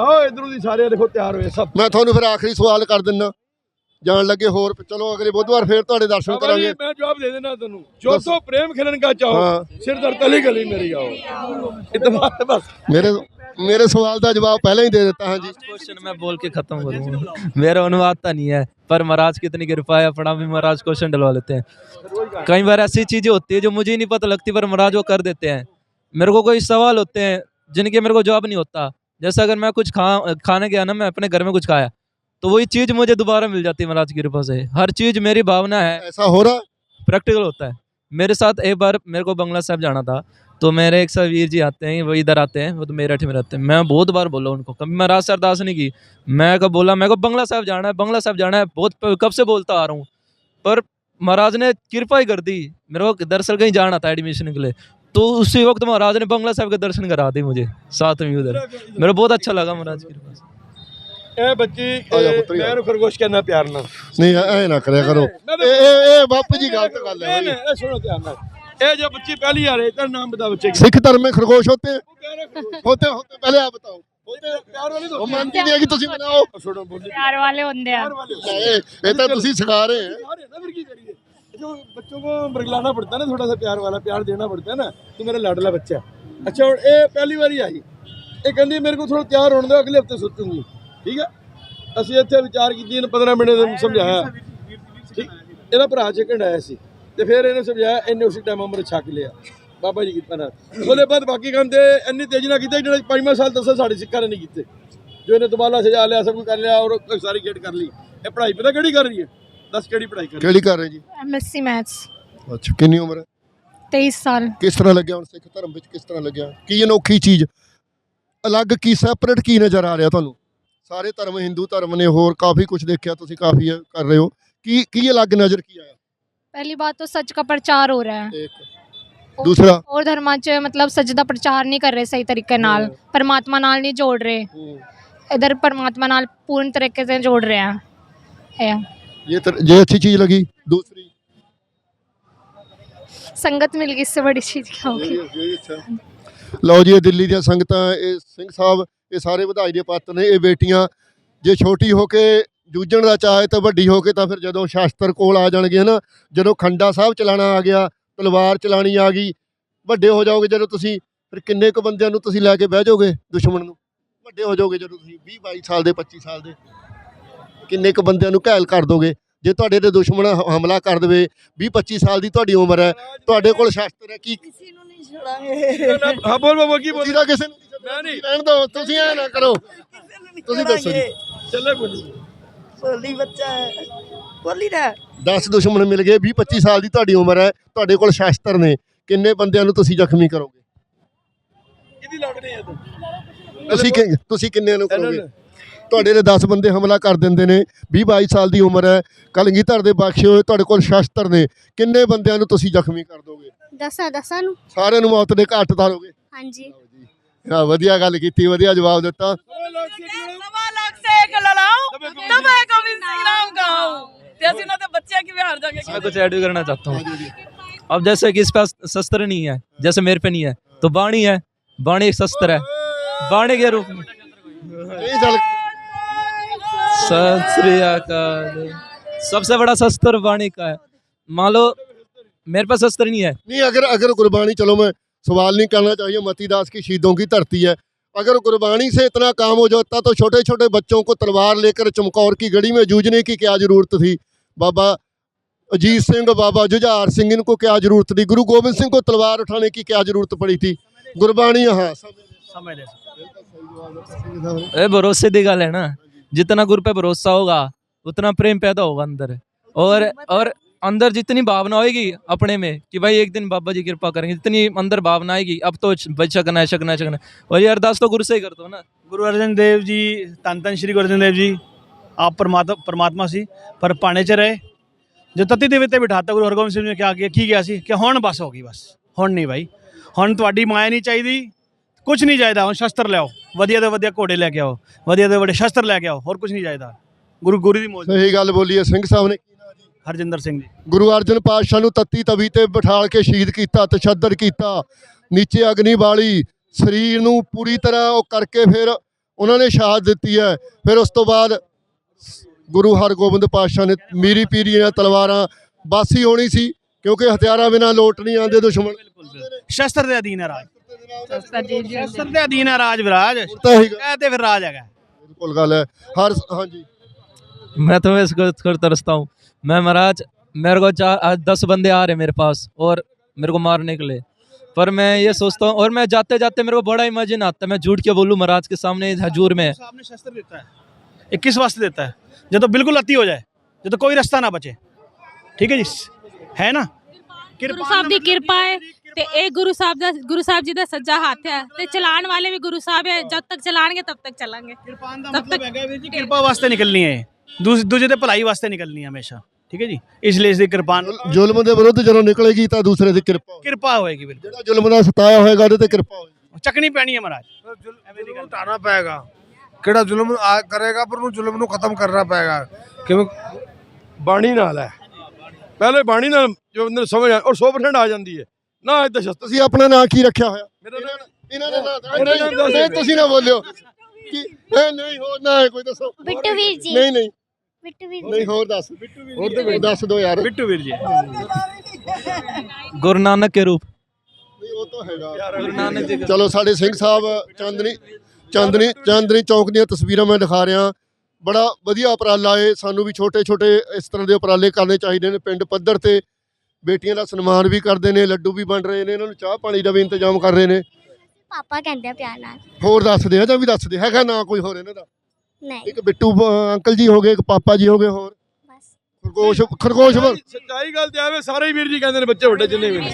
[SPEAKER 3] ਆਓ, ਇਧਰੋਂ ਦੀ ਸਾਰੇ ਦੇਖੋ ਤਿਆਰ ਹੋਏ, ਸਭ।
[SPEAKER 4] ਮੈਂ ਤੁਹਾਨੂੰ ਫਿਰ ਆਖਰੀ ਸਵਾਲ ਕਰ ਦਿੰਦਾ ਜਾਣ ਲੱਗੇ ਹੋਰ ਚਲੋ ਅਗਲੇ ਬੁੱਧਵਾਰ ਫੇਰ ਤੁਹਾਡੇ ਦਰਸ਼ਨ
[SPEAKER 3] ਬਾਬਾ
[SPEAKER 4] ਕਰਾਂਗੇ
[SPEAKER 3] ਜੀ, ਮੈਂ ਜਵਾਬ ਦੇ ਦੇਣਾ ਤੁਹਾਨੂੰ ਜੋ ਸੋ ਪ੍ਰੇਮ ਖਿਲਨ ਕਾ ਚਾਹੋ
[SPEAKER 4] ਹਾਂ।
[SPEAKER 3] ਸਿਰ ਦਰ ਤਲੀ ਗਲੀ ਮੇਰੀ ਆਓ ਇਤਨਾ ਬਸ
[SPEAKER 4] ਮੇਰੇ ਮੇਰੇ ਸਵਾਲ ਦਾ ਜਵਾਬ ਪਹਿਲਾਂ ਹੀ ਦੇ ਦਿੱਤਾ ਹਾਂ ਜੀ
[SPEAKER 2] क्वेश्चन मैं बोल के खत्म करूँ मेरा अनुवाद तो नहीं है पर महाराज कितनी कृपा है अपना भी महाराज क्वेश्चन डलवा लेते हैं कई बार ऐसी चीजें होती है जो मुझे ही नहीं पता लगती पर महाराज वो कर देते हैं मेरे को कोई सवाल होते हैं जिनके मेरे को जवाब नहीं होता जैसे अगर मैं कुछ खा खाने गया ना मैं अपने घर में कुछ खाया तो वही चीज़ मुझे दोबारा मिल जाती है महाराज की कृपा से। हर चीज़ मेरी भावना है।
[SPEAKER 4] ऐसा हो रहा?
[SPEAKER 2] प्रैक्टिकल होता है। मेरे साथ एक बार मेरे को बंगला साहब जाना था तो मेरे एक सवीर जी आते हैं वो इधर आते हैं वो तो मेरठ में रहते हैं। मैं बहुत बार बोला उनको कभी मैं राज सरदास नहीं की। मैं कब बोला मैं को बंगला साहब जाना है बंगला साहब जाना है बहुत कब से बोलता आ रहा हूँ। पर महाराज ने कृपा ही कर दी। मेरे को दरअसल कहीं जाना था एडमिशन के लिए। तो उसी वक्त महाराज ने बंगला साहब के दर्शन करा दिए मुझे साथ में उधर। मेरा बहुत अच्छा लगा महाराज की कृपा से।
[SPEAKER 3] ਇਹ ਬੱਚੀ
[SPEAKER 4] ਆ ਜਾ ਪੁੱਤਰੀ, ਆ।
[SPEAKER 3] ਮੈਂ ਇਹਨੂੰ ਖਰਗੋਸ਼ ਕਹਿੰਦਾ ਪਿਆਰ ਨਾਲ
[SPEAKER 4] ਨਹੀਂ ਐ ਨਾ ਕਰਿਆ ਕਰੋ ਇਹ ਇਹ ਇਹ ਬਾਪੂ ਜੀ ਗਲਤ ਗੱਲ ਹੈ
[SPEAKER 3] ਇਹ
[SPEAKER 4] ਬਈ।
[SPEAKER 3] ਇਹ ਸੁਣੋ ਧਿਆਨ ਨਾਲ ਇਹ ਜੋ ਬੱਚੀ ਪਹਿਲੀ ਆ ਰਹੀ ਤਾਂ ਨਾਮ ਬਤਾ ਬੱਚੇ
[SPEAKER 4] सिख धर्म में खरगोश होते हैं
[SPEAKER 3] ਕੀ
[SPEAKER 4] होते होते पहले आप बताओ
[SPEAKER 3] ਬੋਲਦੇ ਪਿਆਰ ਵਾਲੀ
[SPEAKER 4] ਉਹ ਮੰਨਦੀ ਨਹੀਂ ਹੈ ਕਿ ਤੁਸੀਂ ਬਣਾਓ
[SPEAKER 3] ਸੁਣੋ ਬੋਲੀ
[SPEAKER 5] ਪਿਆਰ ਵਾਲੇ ਹੁੰਦੇ ਆ
[SPEAKER 4] ਇਹ ਇਹ ਤਾਂ ਤੁਸੀਂ ਸਿਖਾ ਰਹੇ हैं
[SPEAKER 3] अरे ना फिर की करिए जो बच्चों को मरगलाना पड़ता है ना थोड़ा सा प्यार वाला प्यार देना पड़ता है ना तो मेरा लाडला बच्चा अच्छा और ये पहली बार ही आई ਇਹ ਕਹਿੰਦੀ ਮੇਰੇ ਕੋਲ ਥੋੜਾ ਤਿਆਰ ਹੋਣ ਦਿਓ ਅਗਲੇ ਹਫਤੇ ਸੋਚੂਗੀ ਠੀਕ ਹੈ ਅਸੀਂ ਇੱਥੇ ਵਿਚਾਰ ਕੀਤੀ ਇਹਨੂੰ 15 ਮਿੰਟ ਦੇ ਸਮਝਾਇਆ। ਠੀਕ? ਇਹਦਾ ਭਰਾ ਚਿਕਨ ਆਇਆ ਸੀ। ਤੇ ਫਿਰ ਇਹਨੇ ਸਮਝਾਇਆ ਇਹਨੇ ਉਸੇ ਟਾਈਮ ਅੰਮ੍ਰਿਤ ਛਕ ਲਿਆ। ਬਾਬਾ ਜੀ ਕਿਰਪਾ ਨਾਲ। ਉਹਦੇ ਬਾਅਦ ਬਾਕੀ ਕੰਮ ਤੇ ਇੰਨੀ ਤੇਜ਼ੀ ਨਾਲ ਕੀਤਾ ਜਿਹੜਾ ਪੰਜਵਾਂ ਸਾਲ ਦੱਸਿਆ ਸਾਡੇ ਸਿੱਖਾਂ ਨੇ ਨਹੀਂ ਕੀਤੇ। ਜੋ ਇਹਨੇ ਦੁਬਾਰਾ ਸਜਾ ਲਿਆ ਸਭ ਕੁਝ ਕਰ ਲਿਆ ਔਰ ਸਾਰੀ ਖੇਡ ਕਰ ਲਈ। ਇਹ ਪੜ੍ਹਾਈ ਪਤਾ ਕਿਹੜੀ ਕਰ ਰਹੀ ਹੈ? ਦੱਸ ਕਿਹੜੀ ਪੜ੍ਹਾਈ ਕਰ ਰਹੀ
[SPEAKER 4] ਕਿਹੜੀ ਕਰ ਰਹੇ ਜੀ?
[SPEAKER 5] ਐਮਐਸਸੀ ਮੈਥਸ
[SPEAKER 4] ਅੱਛਾ ਕਿੰਨੀ ਉਮਰ ਹੈ?
[SPEAKER 5] 23 ਸਾਲ।
[SPEAKER 4] ਕਿਸ ਤਰ੍ਹਾਂ ਲੱਗਿਆ ਹੁਣ ਸਿੱਖ ਧਰਮ ਵਿੱਚ ਕਿਸ ਤਰ੍ਹਾਂ ਲੱਗਿਆ? ਕੀ ਅਨੋਖੀ ਚੀਜ਼? ਅਲੱਗ ਕੀ ਸੈਪਰੇਟ ਕੀ ਨਜ਼ਰ ਆ ਰਿਹਾ ਤੁਹਾਨੂੰ? ਸਾਰੇ ਧਰਮ ਹਿੰਦੂ ਧਰਮ ਨੇ ਹੋਰ ਕਾਫੀ ਕੁਝ ਦੇਖਿਆ ਤੁਸੀਂ ਕਾਫੀ ਇਹ ਕਰ ਰਹੇ ਹੋ ਕੀ ਕੀ ਅਲੱਗ ਨਜ਼ਰ ਕੀ ਆਇਆ
[SPEAKER 5] ਪਹਿਲੀ ਬਾਤ ਤਾਂ ਸੱਚ ਦਾ ਪ੍ਰਚਾਰ ਹੋ ਰਿਹਾ ਹੈ
[SPEAKER 4] ਇੱਕ ਦੂਸਰਾ
[SPEAKER 5] ਹੋਰ ਧਰਮਾਂ 'ਚ ਮਤਲਬ ਸੱਚ ਦਾ ਪ੍ਰਚਾਰ ਨਹੀਂ ਕਰ ਰਹੇ ਸਹੀ ਤਰੀਕੇ ਨਾਲ ਪਰਮਾਤਮਾ ਨਾਲ ਨਹੀਂ ਜੋੜ ਰਹੇ ਇਧਰ ਪਰਮਾਤਮਾ ਨਾਲ ਪੂਰਨ ਤਰੀਕੇ से जोड़ रहे हैं है
[SPEAKER 4] ये तर, ये अच्छी चीज लगी दूसरी
[SPEAKER 5] संगत मिल गई इससे बड़ी चीज क्या होगी
[SPEAKER 4] ਲਓ ਜੀ ਇਹ ਦਿੱਲੀ ਦੀਆਂ ਸੰਗਤਾਂ ਇਹ ਸਿੰਘ ਸਾਹਿਬ ਇਹ ਸਾਰੇ ਵਧਾਈ ਦੇ ਪਾਤਰ ਨੇ ਇਹ ਬੇਟੀਆਂ ਜੇ ਛੋਟੀ ਹੋ ਕੇ ਜੂਝਣ ਦਾ ਚਾਹੇ ਤਾਂ ਵੱਡੀ ਹੋ ਕੇ ਤਾਂ ਫਿਰ ਜਦੋਂ ਸ਼ਾਸਤਰ ਕੋਲ ਆ ਜਾਣਗੇ ਨਾ ਜਦੋਂ ਖੰਡਾ ਸਾਹਿਬ ਚਲਾਣਾ ਆ ਗਿਆ ਤਲਵਾਰ ਚਲਾਣੀ ਆ ਗਈ ਵੱਡੇ ਹੋ ਜਾਓਗੇ ਜਦੋਂ ਤੁਸੀਂ ਫਿਰ ਕਿੰਨੇ ਕੁ ਬੰਦਿਆਂ ਨੂੰ ਤੁਸੀਂ ਲੈ ਕੇ ਬਹਿ ਜਾਓਗੇ ਦੁਸ਼ਮਣ ਨੂੰ? ਵੱਡੇ ਹੋ ਜਾਓਗੇ ਜਦੋਂ ਤੁਸੀਂ 20 22 ਸਾਲ ਦੇ 25 ਸਾਲ ਦੇ ਕਿੰਨੇ ਕੁ ਬੰਦਿਆਂ ਨੂੰ ਘਾਇਲ ਕਰ ਦੋਗੇ? ਜੇ ਤੁਹਾਡੇ ਤੇ ਦੁਸ਼ਮਣ ਹਮਲਾ ਕਰ ਦੇਵੇ 20 25 ਸਾਲ ਦੀ ਤੁਹਾਡੀ ਉਮਰ ਹੈ ਤੁਹਾਡੇ ਕੋਲ ਸ਼ਾਸਤਰ ਹੈ ਕੀ
[SPEAKER 8] ਕਿਸੇ ਨੂੰ ਨਹੀਂ ਛੜਾਂਗੇ
[SPEAKER 3] ਹਾਂ ਬੋਲ ਬਾਬਾ ਕੀ ਬੋਲ
[SPEAKER 4] ਕਿਸੇ ਨੂੰ
[SPEAKER 3] ਮੈਂ ਨਹੀਂ।
[SPEAKER 4] ਤੁਸੀਂ ਰਹਿਣ ਦਿਓ ਤੁਸੀਂ ਐ ਨਾ ਕਰੋ। ਤੁਸੀਂ ਦੱਸੋ ਜੀ।
[SPEAKER 3] ਚੱਲੇ ਬੋਲੀ
[SPEAKER 8] ਬੋਲੀ ਬੱਚਾ ਹੈ। ਬੋਲੀ ਦਾ
[SPEAKER 4] 10 ਦੁਸ਼ਮਣ ਮਿਲ ਗਏ 20 25 ਸਾਲ ਦੀ ਤੁਹਾਡੀ ਉਮਰ ਹੈ ਤੁਹਾਡੇ ਕੋਲ ਸ਼ਾਸਤਰ ਨੇ। ਕਿੰਨੇ ਬੰਦਿਆਂ ਨੂੰ ਤੁਸੀਂ ਜ਼ਖਮੀ ਕਰੋਗੇ?
[SPEAKER 3] ਕਿਹਦੀ ਲੜਨੀ ਹੈ
[SPEAKER 4] ਤੁਸੀਂ? ਕਿ- ਤੁਸੀਂ ਕਿੰਨਿਆਂ ਨੂੰ ਕਰੋਗੇ? ਤੁਹਾਡੇ ਦੇ 10 ਬੰਦੇ ਹਮਲਾ ਕਰ ਦਿੰਦੇ ਨੇ 20 22 ਸਾਲ ਦੀ ਉਮਰ ਹੈ ਕਲਗੀਧਰ ਦੇ ਬਖਸ਼ੇ ਹੋਏ ਤੁਹਾਡੇ ਕੋਲ ਸ਼ਾਸਤਰ ਨੇ। ਕਿੰਨੇ ਬੰਦਿਆਂ ਨੂੰ ਤੁਸੀਂ ਜ਼ਖਮੀ ਕਰ ਦੋਗੇ?
[SPEAKER 6] ਦਸਾਂ ਦਸਾਂ ਨੂੰ।
[SPEAKER 4] ਸਾਰਿਆਂ ਨੂੰ ਮੌਤ ਦੇ ਘਾਟ ਉਤਾਰੋਗੇ?
[SPEAKER 6] ਹਾਂਜੀ।
[SPEAKER 4] ਹਾਂ ਵਧੀਆ ਗੱਲ ਕੀਤੀ ਵਧੀਆ ਜਵਾਬ ਦਿੱਤਾ
[SPEAKER 1] ਸਵਾ ਲੱਖ ਸੇ ਇੱਕ ਲੜਾਓ ਤਬੇ ਗੋਬਿੰਦ ਸਿੰਘ ਨਾਮ ਗਾਓ ਤੇ ਅਸੀਂ ਉਹਨਾਂ ਦੇ ਬੱਚੇ ਕਿਵੇਂ ਹਾਰ ਜਾਗੇ
[SPEAKER 2] मैं कुछ ऐड भी करना चाहता हूँ अब जैसे कि इस पास शस्त्र नहीं है जैसे मेरे पे नहीं है तो बाणी है बाणी एक शस्त्र है बाणी के रूप में
[SPEAKER 4] ਇਹ ਗੱਲ
[SPEAKER 2] सत श्री अकाल सबसे बड़ा शस्त्र वाणी का है मान लो मेरे पास शस्त्र नहीं है
[SPEAKER 4] नहीं अगर अगर कुर्बानी चलो मैं सवाल नहीं करना चाहिए मतीदास की शहीदों की धरती है अगर कुर्बानी से इतना काम हो जाता तो छोटे छोटे बच्चों को तलवार लेकर चमकौर की गढ़ी में जूझने की क्या जरूरत थी बाबा अजीत सिंह बाबा जुझार सिंह इनको क्या जरूरत थी गुरु गोविंद सिंह को तलवार उठाने की क्या जरूरत पड़ी थी गुरबानी हाँ
[SPEAKER 2] ए भरोसे दी गल है ना जितना गुरु पे भरोसा होगा उतना प्रेम पैदा होगा अंदर और और अंदर जितनी भावना होगी अपने में कि भाई एक दिन बाबा जी कृपा करेंगे जितनी अंदर भावना आएगी अब तो भाई शकना है शकना है शकना है और ये अरदास तो गुरु से ही करते हो ना
[SPEAKER 9] ਗੁਰੂ ਅਰਜਨ ਦੇਵ ਜੀ ਧੰਨ ਧੰਨ ਸ਼੍ਰੀ ਗੁਰੂ ਅਰਜਨ ਦੇਵ ਜੀ ਆਪ ਪਰਮਾਤਮਾ ਪਰਮਾਤਮਾ ਸੀ ਪਰ ਪਾਣੇ 'ਚ ਰਹੇ ਜੋ ਤਤੀ ਦੇ ਵਿੱਚ ਬਿਠਾਤਾ ਗੁਰੂ ਹਰਗੋਬਿੰਦ ਸਿੰਘ ਜੀ ਨੇ ਕਿਹਾ ਕਿ ਕੀ ਗਿਆ ਸੀ ਕਿ ਹੁਣ ਬਸ ਹੋ ਗਈ ਬਸ ਹੁਣ ਨਹੀਂ ਭਾਈ ਹੁਣ ਤੁਹਾਡੀ ਮਾਇਆ ਨਹੀਂ ਚਾਹੀਦੀ ਕੁਝ ਨਹੀਂ ਚਾਹੀਦਾ ਹੁਣ ਸ਼ਸਤਰ ਲਿਆਓ ਵਧੀਆ ਤੋਂ ਵਧੀਆ ਘੋੜੇ ਲੈ ਕੇ ਆਓ ਵਧੀਆ ਤੋਂ ਵੱਡੇ ਸ਼ਸਤਰ ਲੈ ਕੇ ਆਓ ਹੋਰ ਕੁਝ ਨਹੀਂ ਚਾਹੀਦਾ ਗੁਰੂ ਗੁਰੂ ਦੀ ਮੌਜ
[SPEAKER 4] सही गल बोली है सिंह साहब ने
[SPEAKER 9] ਹਰਜਿੰਦਰ ਸਿੰਘ ਜੀ।
[SPEAKER 4] ਗੁਰੂ ਅਰਜਨ ਪਾਤਸ਼ਾਹ ਨੂੰ ਤੱਤੀ ਤਵੀ ਤੇ ਬਿਠਾਲ ਕੇ ਸ਼ਹੀਦ ਕੀਤਾ ਤਸ਼ੱਦਦ ਕੀਤਾ ਨੀਚੇ ਅਗਨੀ ਵਾਲੀ ਸਰੀਰ ਨੂੰ ਪੂਰੀ ਤਰ੍ਹਾਂ ਉਹ ਕਰਕੇ ਫਿਰ ਉਹਨਾਂ ਨੇ ਸ਼ਹਾਦਤ ਦਿੱਤੀ ਹੈ। ਫਿਰ ਉਸ ਤੋਂ ਬਾਅਦ ਗੁਰੂ ਹਰਗੋਬਿੰਦ ਪਾਤਸ਼ਾਹ ਨੇ ਮੀਰੀ ਪੀਰੀ ਦੀਆਂ ਤਲਵਾਰਾਂ ਬਾਸੀ ਹੋਣੀ ਸੀ ਕਿਉਂਕਿ ਹਥਿਆਰਾਂ ਬਿਨਾਂ ਲੋਟ ਨਹੀਂ ਆਉਂਦੇ ਦੁਸ਼ਮਣ
[SPEAKER 9] ਸ਼ਸਤਰ ਦੇ ਅਧੀਨ ਰਾਜ। ਸ਼ਸਤਰ ਦੇ ਅਧੀਨ ਰਾਜ ਵਿਰਾਜ। ਇਹ ਤੇ ਫਿਰ ਰਾਜ ਹੈਗਾ।
[SPEAKER 4] ਬਿਲਕੁਲ ਗੱਲ ਹੈ। ਹਰ ਹਾਂਜੀ।
[SPEAKER 2] ਮੈਂ ਤੁਹਾਨੂੰ ਇਸ ਗੱਲ ਤਰਸਤਾ ਹੂੰ मैं महाराज मेरे को चार आज दस बंदे आ रहे मेरे पास और मेरे को मारने के लिए। पर मैं ये सोचता हूँ और मैं जाते जाते मेरे को बड़ा इमेजिन आता है। मैं झूठ के बोलूँ महाराज के सामने हजूर में?
[SPEAKER 9] शस्त्र देता है। वास्ते देता है। जब तो बिल्कुल अति हो जाए। जब तो कोई रास्ता ना बचे। ठीक है जी? है ना?
[SPEAKER 7] कृपा साहब की कृपा है। ਤੇ ਇਹ ਗੁਰੂ ਸਾਹਿਬ ਦਾ ਗੁਰੂ ਸਾਹਿਬ ਜੀ ਦਾ ਸੱਜਾ ਹੱਥ ਹੈ ਤੇ ਚਲਾਉਣ ਵਾਲੇ ਵੀ ਗੁਰੂ ਸਾਹਿਬ ਹੈ ਜਦ ਤੱਕ ਚਲਾਣਗੇ ਤਬ ਤੱਕ ਚੱਲਾਂਗੇ।
[SPEAKER 9] ਕਿਰਪਾਨ ਦਾ ਮਤਲਬ ਹੈਗਾ ਵੀਰ ਜੀ ਕਿਰਪਾ ਵਾਸਤੇ ਨਿਕਲਣੀ ਹੈ ਦੂਜ- ਦੇ ਭਲਾਈ ਵਾਸਤੇ ਨਿਕਲਣੀ ਹੈ ਹਮੇਸ਼ਾ ਠੀਕ ਹੈ ਜੀ? ਇਸ ਲਈ ਇਸ ਦੀ ਕਿਰਪਾਨ
[SPEAKER 4] ਜ਼ੁਲਮ ਦੇ ਵਿਰੁੱਧ ਜਦੋਂ ਨਿਕਲੇਗੀ ਤਾਂ ਦੂਸਰੇ ਦੀ ਕਿਰਪਾ ਹੋਏਗੀ।
[SPEAKER 9] ਕਿਰਪਾ ਹੋਏਗੀ ਬਿਲਕੁਲ।
[SPEAKER 4] ਜਿਹੜਾ ਜ਼ੁਲਮ ਦਾ ਸਤਾਇਆ ਹੋਏਗਾ ਉਹਦੇ ਤੇ ਕਿਰਪਾ ਹੋਏਗੀ।
[SPEAKER 9] ਚੱਕਣੀ ਪੈਣੀ ਹੈ ਮਹਾਰਾਜ।
[SPEAKER 10] ਜ਼ੁਲਮ ਉਠਾਉਣਾ ਪਏਗਾ। ਕਿਹੜਾ ਜ਼ੁਲਮ ਕਰੇਗਾ ਪਰ ਉਹਨੂੰ ਜ਼ੁਲਮ ਨੂੰ ਖਤਮ ਕਰਨਾ ਪਏਗਾ। ਕਿਵੇਂ?
[SPEAKER 3] ਬਾਣੀ ਨਾਲ ਹੈ। ਪਹਿਲੇ ਬਾਣੀ ਨਾਲ ਜੋ ਅੰਦਰ ਸਮਝ ਆ ਔਰ 100% ਆ ਜਾਂਦੀ ਹੈ। ਨਾ ਇਹ ਤਾਂ
[SPEAKER 4] ਤੁਸੀਂ ਆਪਣਾ ਨਾਂ ਕੀ ਰੱਖਿਆ ਹੋਇਆ?
[SPEAKER 3] ਮੇਰਾ ਨਾਂ-
[SPEAKER 4] ਇਹਨਾਂ ਨੇ ਨਾਂ ਤੁਸੀਂ ਨਾ ਬੋਲਿਓ ਨਾ ਕੋਈ ਦੱਸੋ। ਨਹੀਂ ਹੋਰ ਦੱਸ। ਦੱਸ ਦਿਓ ਯਾਰ।
[SPEAKER 2] ਗੁਰੂ ਨਾਨਕ
[SPEAKER 4] ਚਲੋ ਸਾਡੇ ਸਿੰਘ ਸਾਹਿਬ ਚਾਂਦਨੀ ਚਾਂਦਨੀ ਚਾਂਦਨੀ ਚੌਕ ਦੀਆਂ ਤਸਵੀਰਾਂ ਮੈਂ ਦਿਖਾ ਰਿਹਾ। ਬੜਾ ਵਧੀਆ ਉਪਰਾਲਾ ਏ। ਸਾਨੂੰ ਵੀ ਛੋਟੇ ਛੋਟੇ ਇਸ ਤਰ੍ਹਾਂ ਦੇ ਉਪਰਾਲੇ ਕਰਨੇ ਚਾਹੀਦੇ ਨੇ। ਪਿੰਡ ਪੱਧਰ ਤੇ ਬੇਟੀਆਂ ਦਾ ਸਨਮਾਨ ਵੀ ਕਰਦੇ ਨੇ ਲੱਡੂ ਵੀ ਵੰਡ ਰਹੇ ਨੇ ਇਹਨਾਂ ਨੂੰ ਚਾਹ ਪਾਣੀ ਦਾ ਵੀ ਇੰਤਜ਼ਾਮ ਕਰ ਰਹੇ ਨੇ।
[SPEAKER 6] ਪਾਪਾ ਕਹਿੰਦੇ ਆ ਪਿਆਰ ਨਾਲ।
[SPEAKER 4] ਹੋਰ ਦੱਸਦੇ ਆ ਜਾਂ ਵੀ ਦੱਸਦੇ ਹੈਗਾ ਨਾ ਕੋਈ ਹੋਰ ਇਹਨਾਂ ਦਾ?
[SPEAKER 6] ਨਹੀਂ।
[SPEAKER 4] ਇੱਕ ਬਿੱਟੂ ਅ, ਅੰਕਲ ਜੀ ਹੋ ਗਏ ਇੱਕ ਪਾਪਾ ਜੀ ਹੋ ਗਏ ਹੋਰ।
[SPEAKER 6] ਬਸ।
[SPEAKER 4] ਖਰਗੋਸ਼ ਖਰਗੋਸ਼ ਵਰ-
[SPEAKER 3] ਸੱਚਾਈ ਗੱਲ ਤੇ ਆਵੇ ਸਾਰੇ ਹੀ ਵੀਰ ਜੀ ਕਹਿੰਦੇ ਨੇ ਬੱਚੇ ਵੱਡੇ ਜਿੰਨੇ ਵੀ ਨੇ।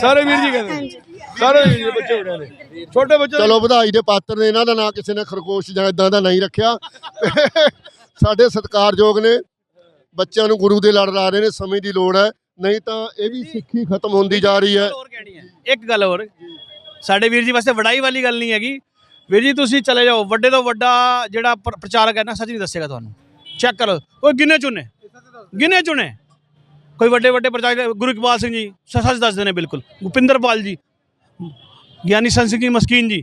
[SPEAKER 3] ਸਾਰੇ ਵੀਰ ਜੀ ਕਹਿੰਦੇ ਨੇ। ਸਾਰੇ ਵੀਰ ਜੀ ਬੱਚੇ ਵੱਡੇ ਨੇ। ਛੋਟੇ ਬੱਚੇ
[SPEAKER 4] ਚਲੋ ਵਧਾਈ ਦੇ ਪਾਤਰ ਨੇ ਇਹਨਾਂ ਦਾ ਨਾਂ ਕਿਸੇ ਨੇ ਖਰਗੋਸ਼ ਜਾਂ ਇਦਾਂ ਦਾ ਨਹੀਂ ਰੱਖਿਆ। ਸਾਡੇ ਸਤਿਕਾਰਯੋਗ ਨੇ। ਬੱਚਿਆਂ ਨੂੰ ਗੁਰੂ ਦੇ ਲੜ ਲਾ ਰਹੇ ਨੇ ਸਮੇਂ ਦੀ ਲੋੜ ਹੈ। ਨਹੀਂ ਤਾਂ ਇਹ ਵੀ ਸਿੱਖੀ ਖਤਮ ਹੁੰਦੀ ਜਾ ਰਹੀ ਹੈ।
[SPEAKER 9] ਹੋਰ ਕਹਿਣੀ ਹੈ ਇੱਕ ਗੱਲ ਹੋਰ। ਸਾਡੇ ਵੀਰ ਜੀ ਵਾਸਤੇ ਵਡਾਈ ਵਾਲੀ ਗੱਲ ਨਹੀਂ ਹੈਗੀ। ਵੀਰ ਜੀ ਤੁਸੀਂ ਚਲੇ ਜਾਓ। ਵੱਡੇ ਤੋਂ ਵੱਡਾ ਜਿਹੜਾ ਪ੍ਰ- ਪ੍ਰਚਾਰਕ ਹੈ ਨਾ ਸੱਚ ਨਹੀਂ ਦੱਸੇਗਾ ਤੁਹਾਨੂੰ। ਚੈੱਕ ਕਰੋ। ਕੋਈ ਗਿਨੇ ਚੁਨੇ ਗਿਨੇ ਚੁਨੇ ਕੋਈ ਵੱਡੇ ਵੱਡੇ ਪ੍ਰਚਾਰਕ ਗੁਰੂ ਇਕਬਾਲ ਸਿੰਘ ਜੀ ਸੱਚ ਦੱਸਦੇ ਨੇ ਬਿਲਕੁਲ। ਭੁਪਿੰਦਰਪਾਲ ਜੀ ਗਿਆਨੀ ਸੰਤ ਸਿੰਘ ਜੀ ਮਸਕੀਨ ਜੀ।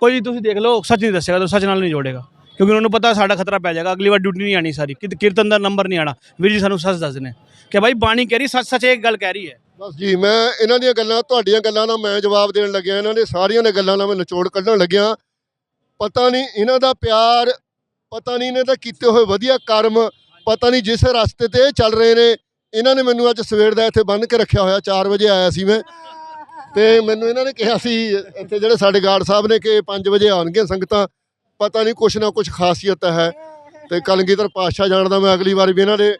[SPEAKER 9] ਕੋਈ ਤੁਸੀਂ ਦੇਖ ਲਓ ਸੱਚ ਨਹੀਂ ਦੱਸੇਗਾ ਤਾਂ ਸੱਚ ਨਾਲ ਨਹੀਂ ਜੋੜੇਗਾ। ਕਿਉਂਕਿ ਉਹਨਾਂ ਨੂੰ ਪਤਾ ਸਾਡਾ ਖਤਰਾ ਪੈ ਜਾਏਗਾ, ਅਗਲੀ ਵਾਰ ਡਿਊਟੀ ਨਹੀਂ ਆਣੀ ਸਾਰੀ। ਕਿ ਕੀਰਤਨ ਦਾ ਨੰਬਰ ਨਹੀਂ ਆਣਾ ਵੀਰ ਜੀ ਸਾਨੂੰ ਸੱਚ ਦੱਸਦੇ ਨੇ ਕਿ ਭਾਈ ਬਾਣੀ ਕਹਿ ਰਹੀ ਸੱਚ ਸੱਚ ਇੱਕ ਗੱਲ ਕਹਿ ਰਹੀ ਹੈ।
[SPEAKER 4] ਬਸ ਜੀ, ਮੈਂ ਇਹਨਾਂ ਦੀਆਂ ਗੱਲਾਂ, ਤੁਹਾਡੀਆਂ ਗੱਲਾਂ ਨਾਲ ਮੈਂ ਜਵਾਬ ਦੇਣ ਲੱਗਿਆ। ਇਹਨਾਂ ਦੇ ਸਾਰੀਆਂ ਦੇ ਗੱਲਾਂ ਨਾਲ ਮੈਂ ਨਿਚੋੜ ਕੱਢਣ ਲੱਗਿਆ। ਪਤਾ ਨਹੀਂ ਇਹਨਾਂ ਦਾ ਪਿਆਰ, ਪਤਾ ਨਹੀਂ ਇਹਨਾਂ ਦਾ ਕੀਤੇ ਹੋਏ ਵਧੀਆ ਕਰਮ, ਪਤਾ ਨਹੀਂ ਜਿਸ ਰਸਤੇ ਤੇ ਇਹ ਚੱਲ ਰਹੇ ਨੇ। ਇਹਨਾਂ ਨੇ ਮੈਨੂੰ ਅੱਜ ਸਵੇਰ ਦਾ ਇੱਥੇ ਬੰਨ੍ਹ ਕੇ ਰੱਖਿਆ ਹੋਇਆ 4 ਵਜੇ ਆਇਆ ਸੀ ਮੈਂ। ਤੇ ਮੈਨੂੰ ਇਹਨਾਂ ਨੇ ਕਿਹਾ ਸੀ, ਇੱਥੇ ਜਿਹੜੇ ਸਾਡੇ ਗਾਰਡ ਸਾਹਿਬ ਨੇ ਕਿ 5 ਵਜੇ ਆਉਣਗੀਆਂ ਸੰਗਤਾਂ। ਪਤਾ ਨਹੀਂ ਕੁਛ ਨਾ ਕੁਛ ਖਾਸੀਅਤ ਹੈ। ਤੇ ਕਲਗੀਧਰ ਪਾਤਸ਼ਾਹ ਜਾਣਦਾ ਮੈਂ ਅਗਲੀ ਵਾਰ ਵੀ ਇਹਨਾਂ ਦੇ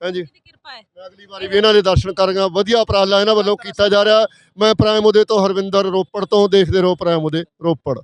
[SPEAKER 4] ਹਾਂਜੀ। ਮੈਂ ਅਗਲੀ ਵਾਰੀ ਵੀ ਇਹਨਾਂ ਦੇ ਦਰਸ਼ਨ ਕਰਾਂਗਾ। ਵਧੀਆ ਉਪਰਾਲਾ ਇਹਨਾਂ ਵੱਲੋਂ ਕੀਤਾ ਜਾ ਰਿਹਾ। ਮੈਂ ਪ੍ਰਾਇਮ ਉਦੇ ਤੋਂ ਹਰਵਿੰਦਰ ਰੋਪੜ ਤੋਂ ਦੇਖਦੇ ਰਹੋ ਪ੍ਰਾਇਮ ਉਦੇ ਰੋਪੜ।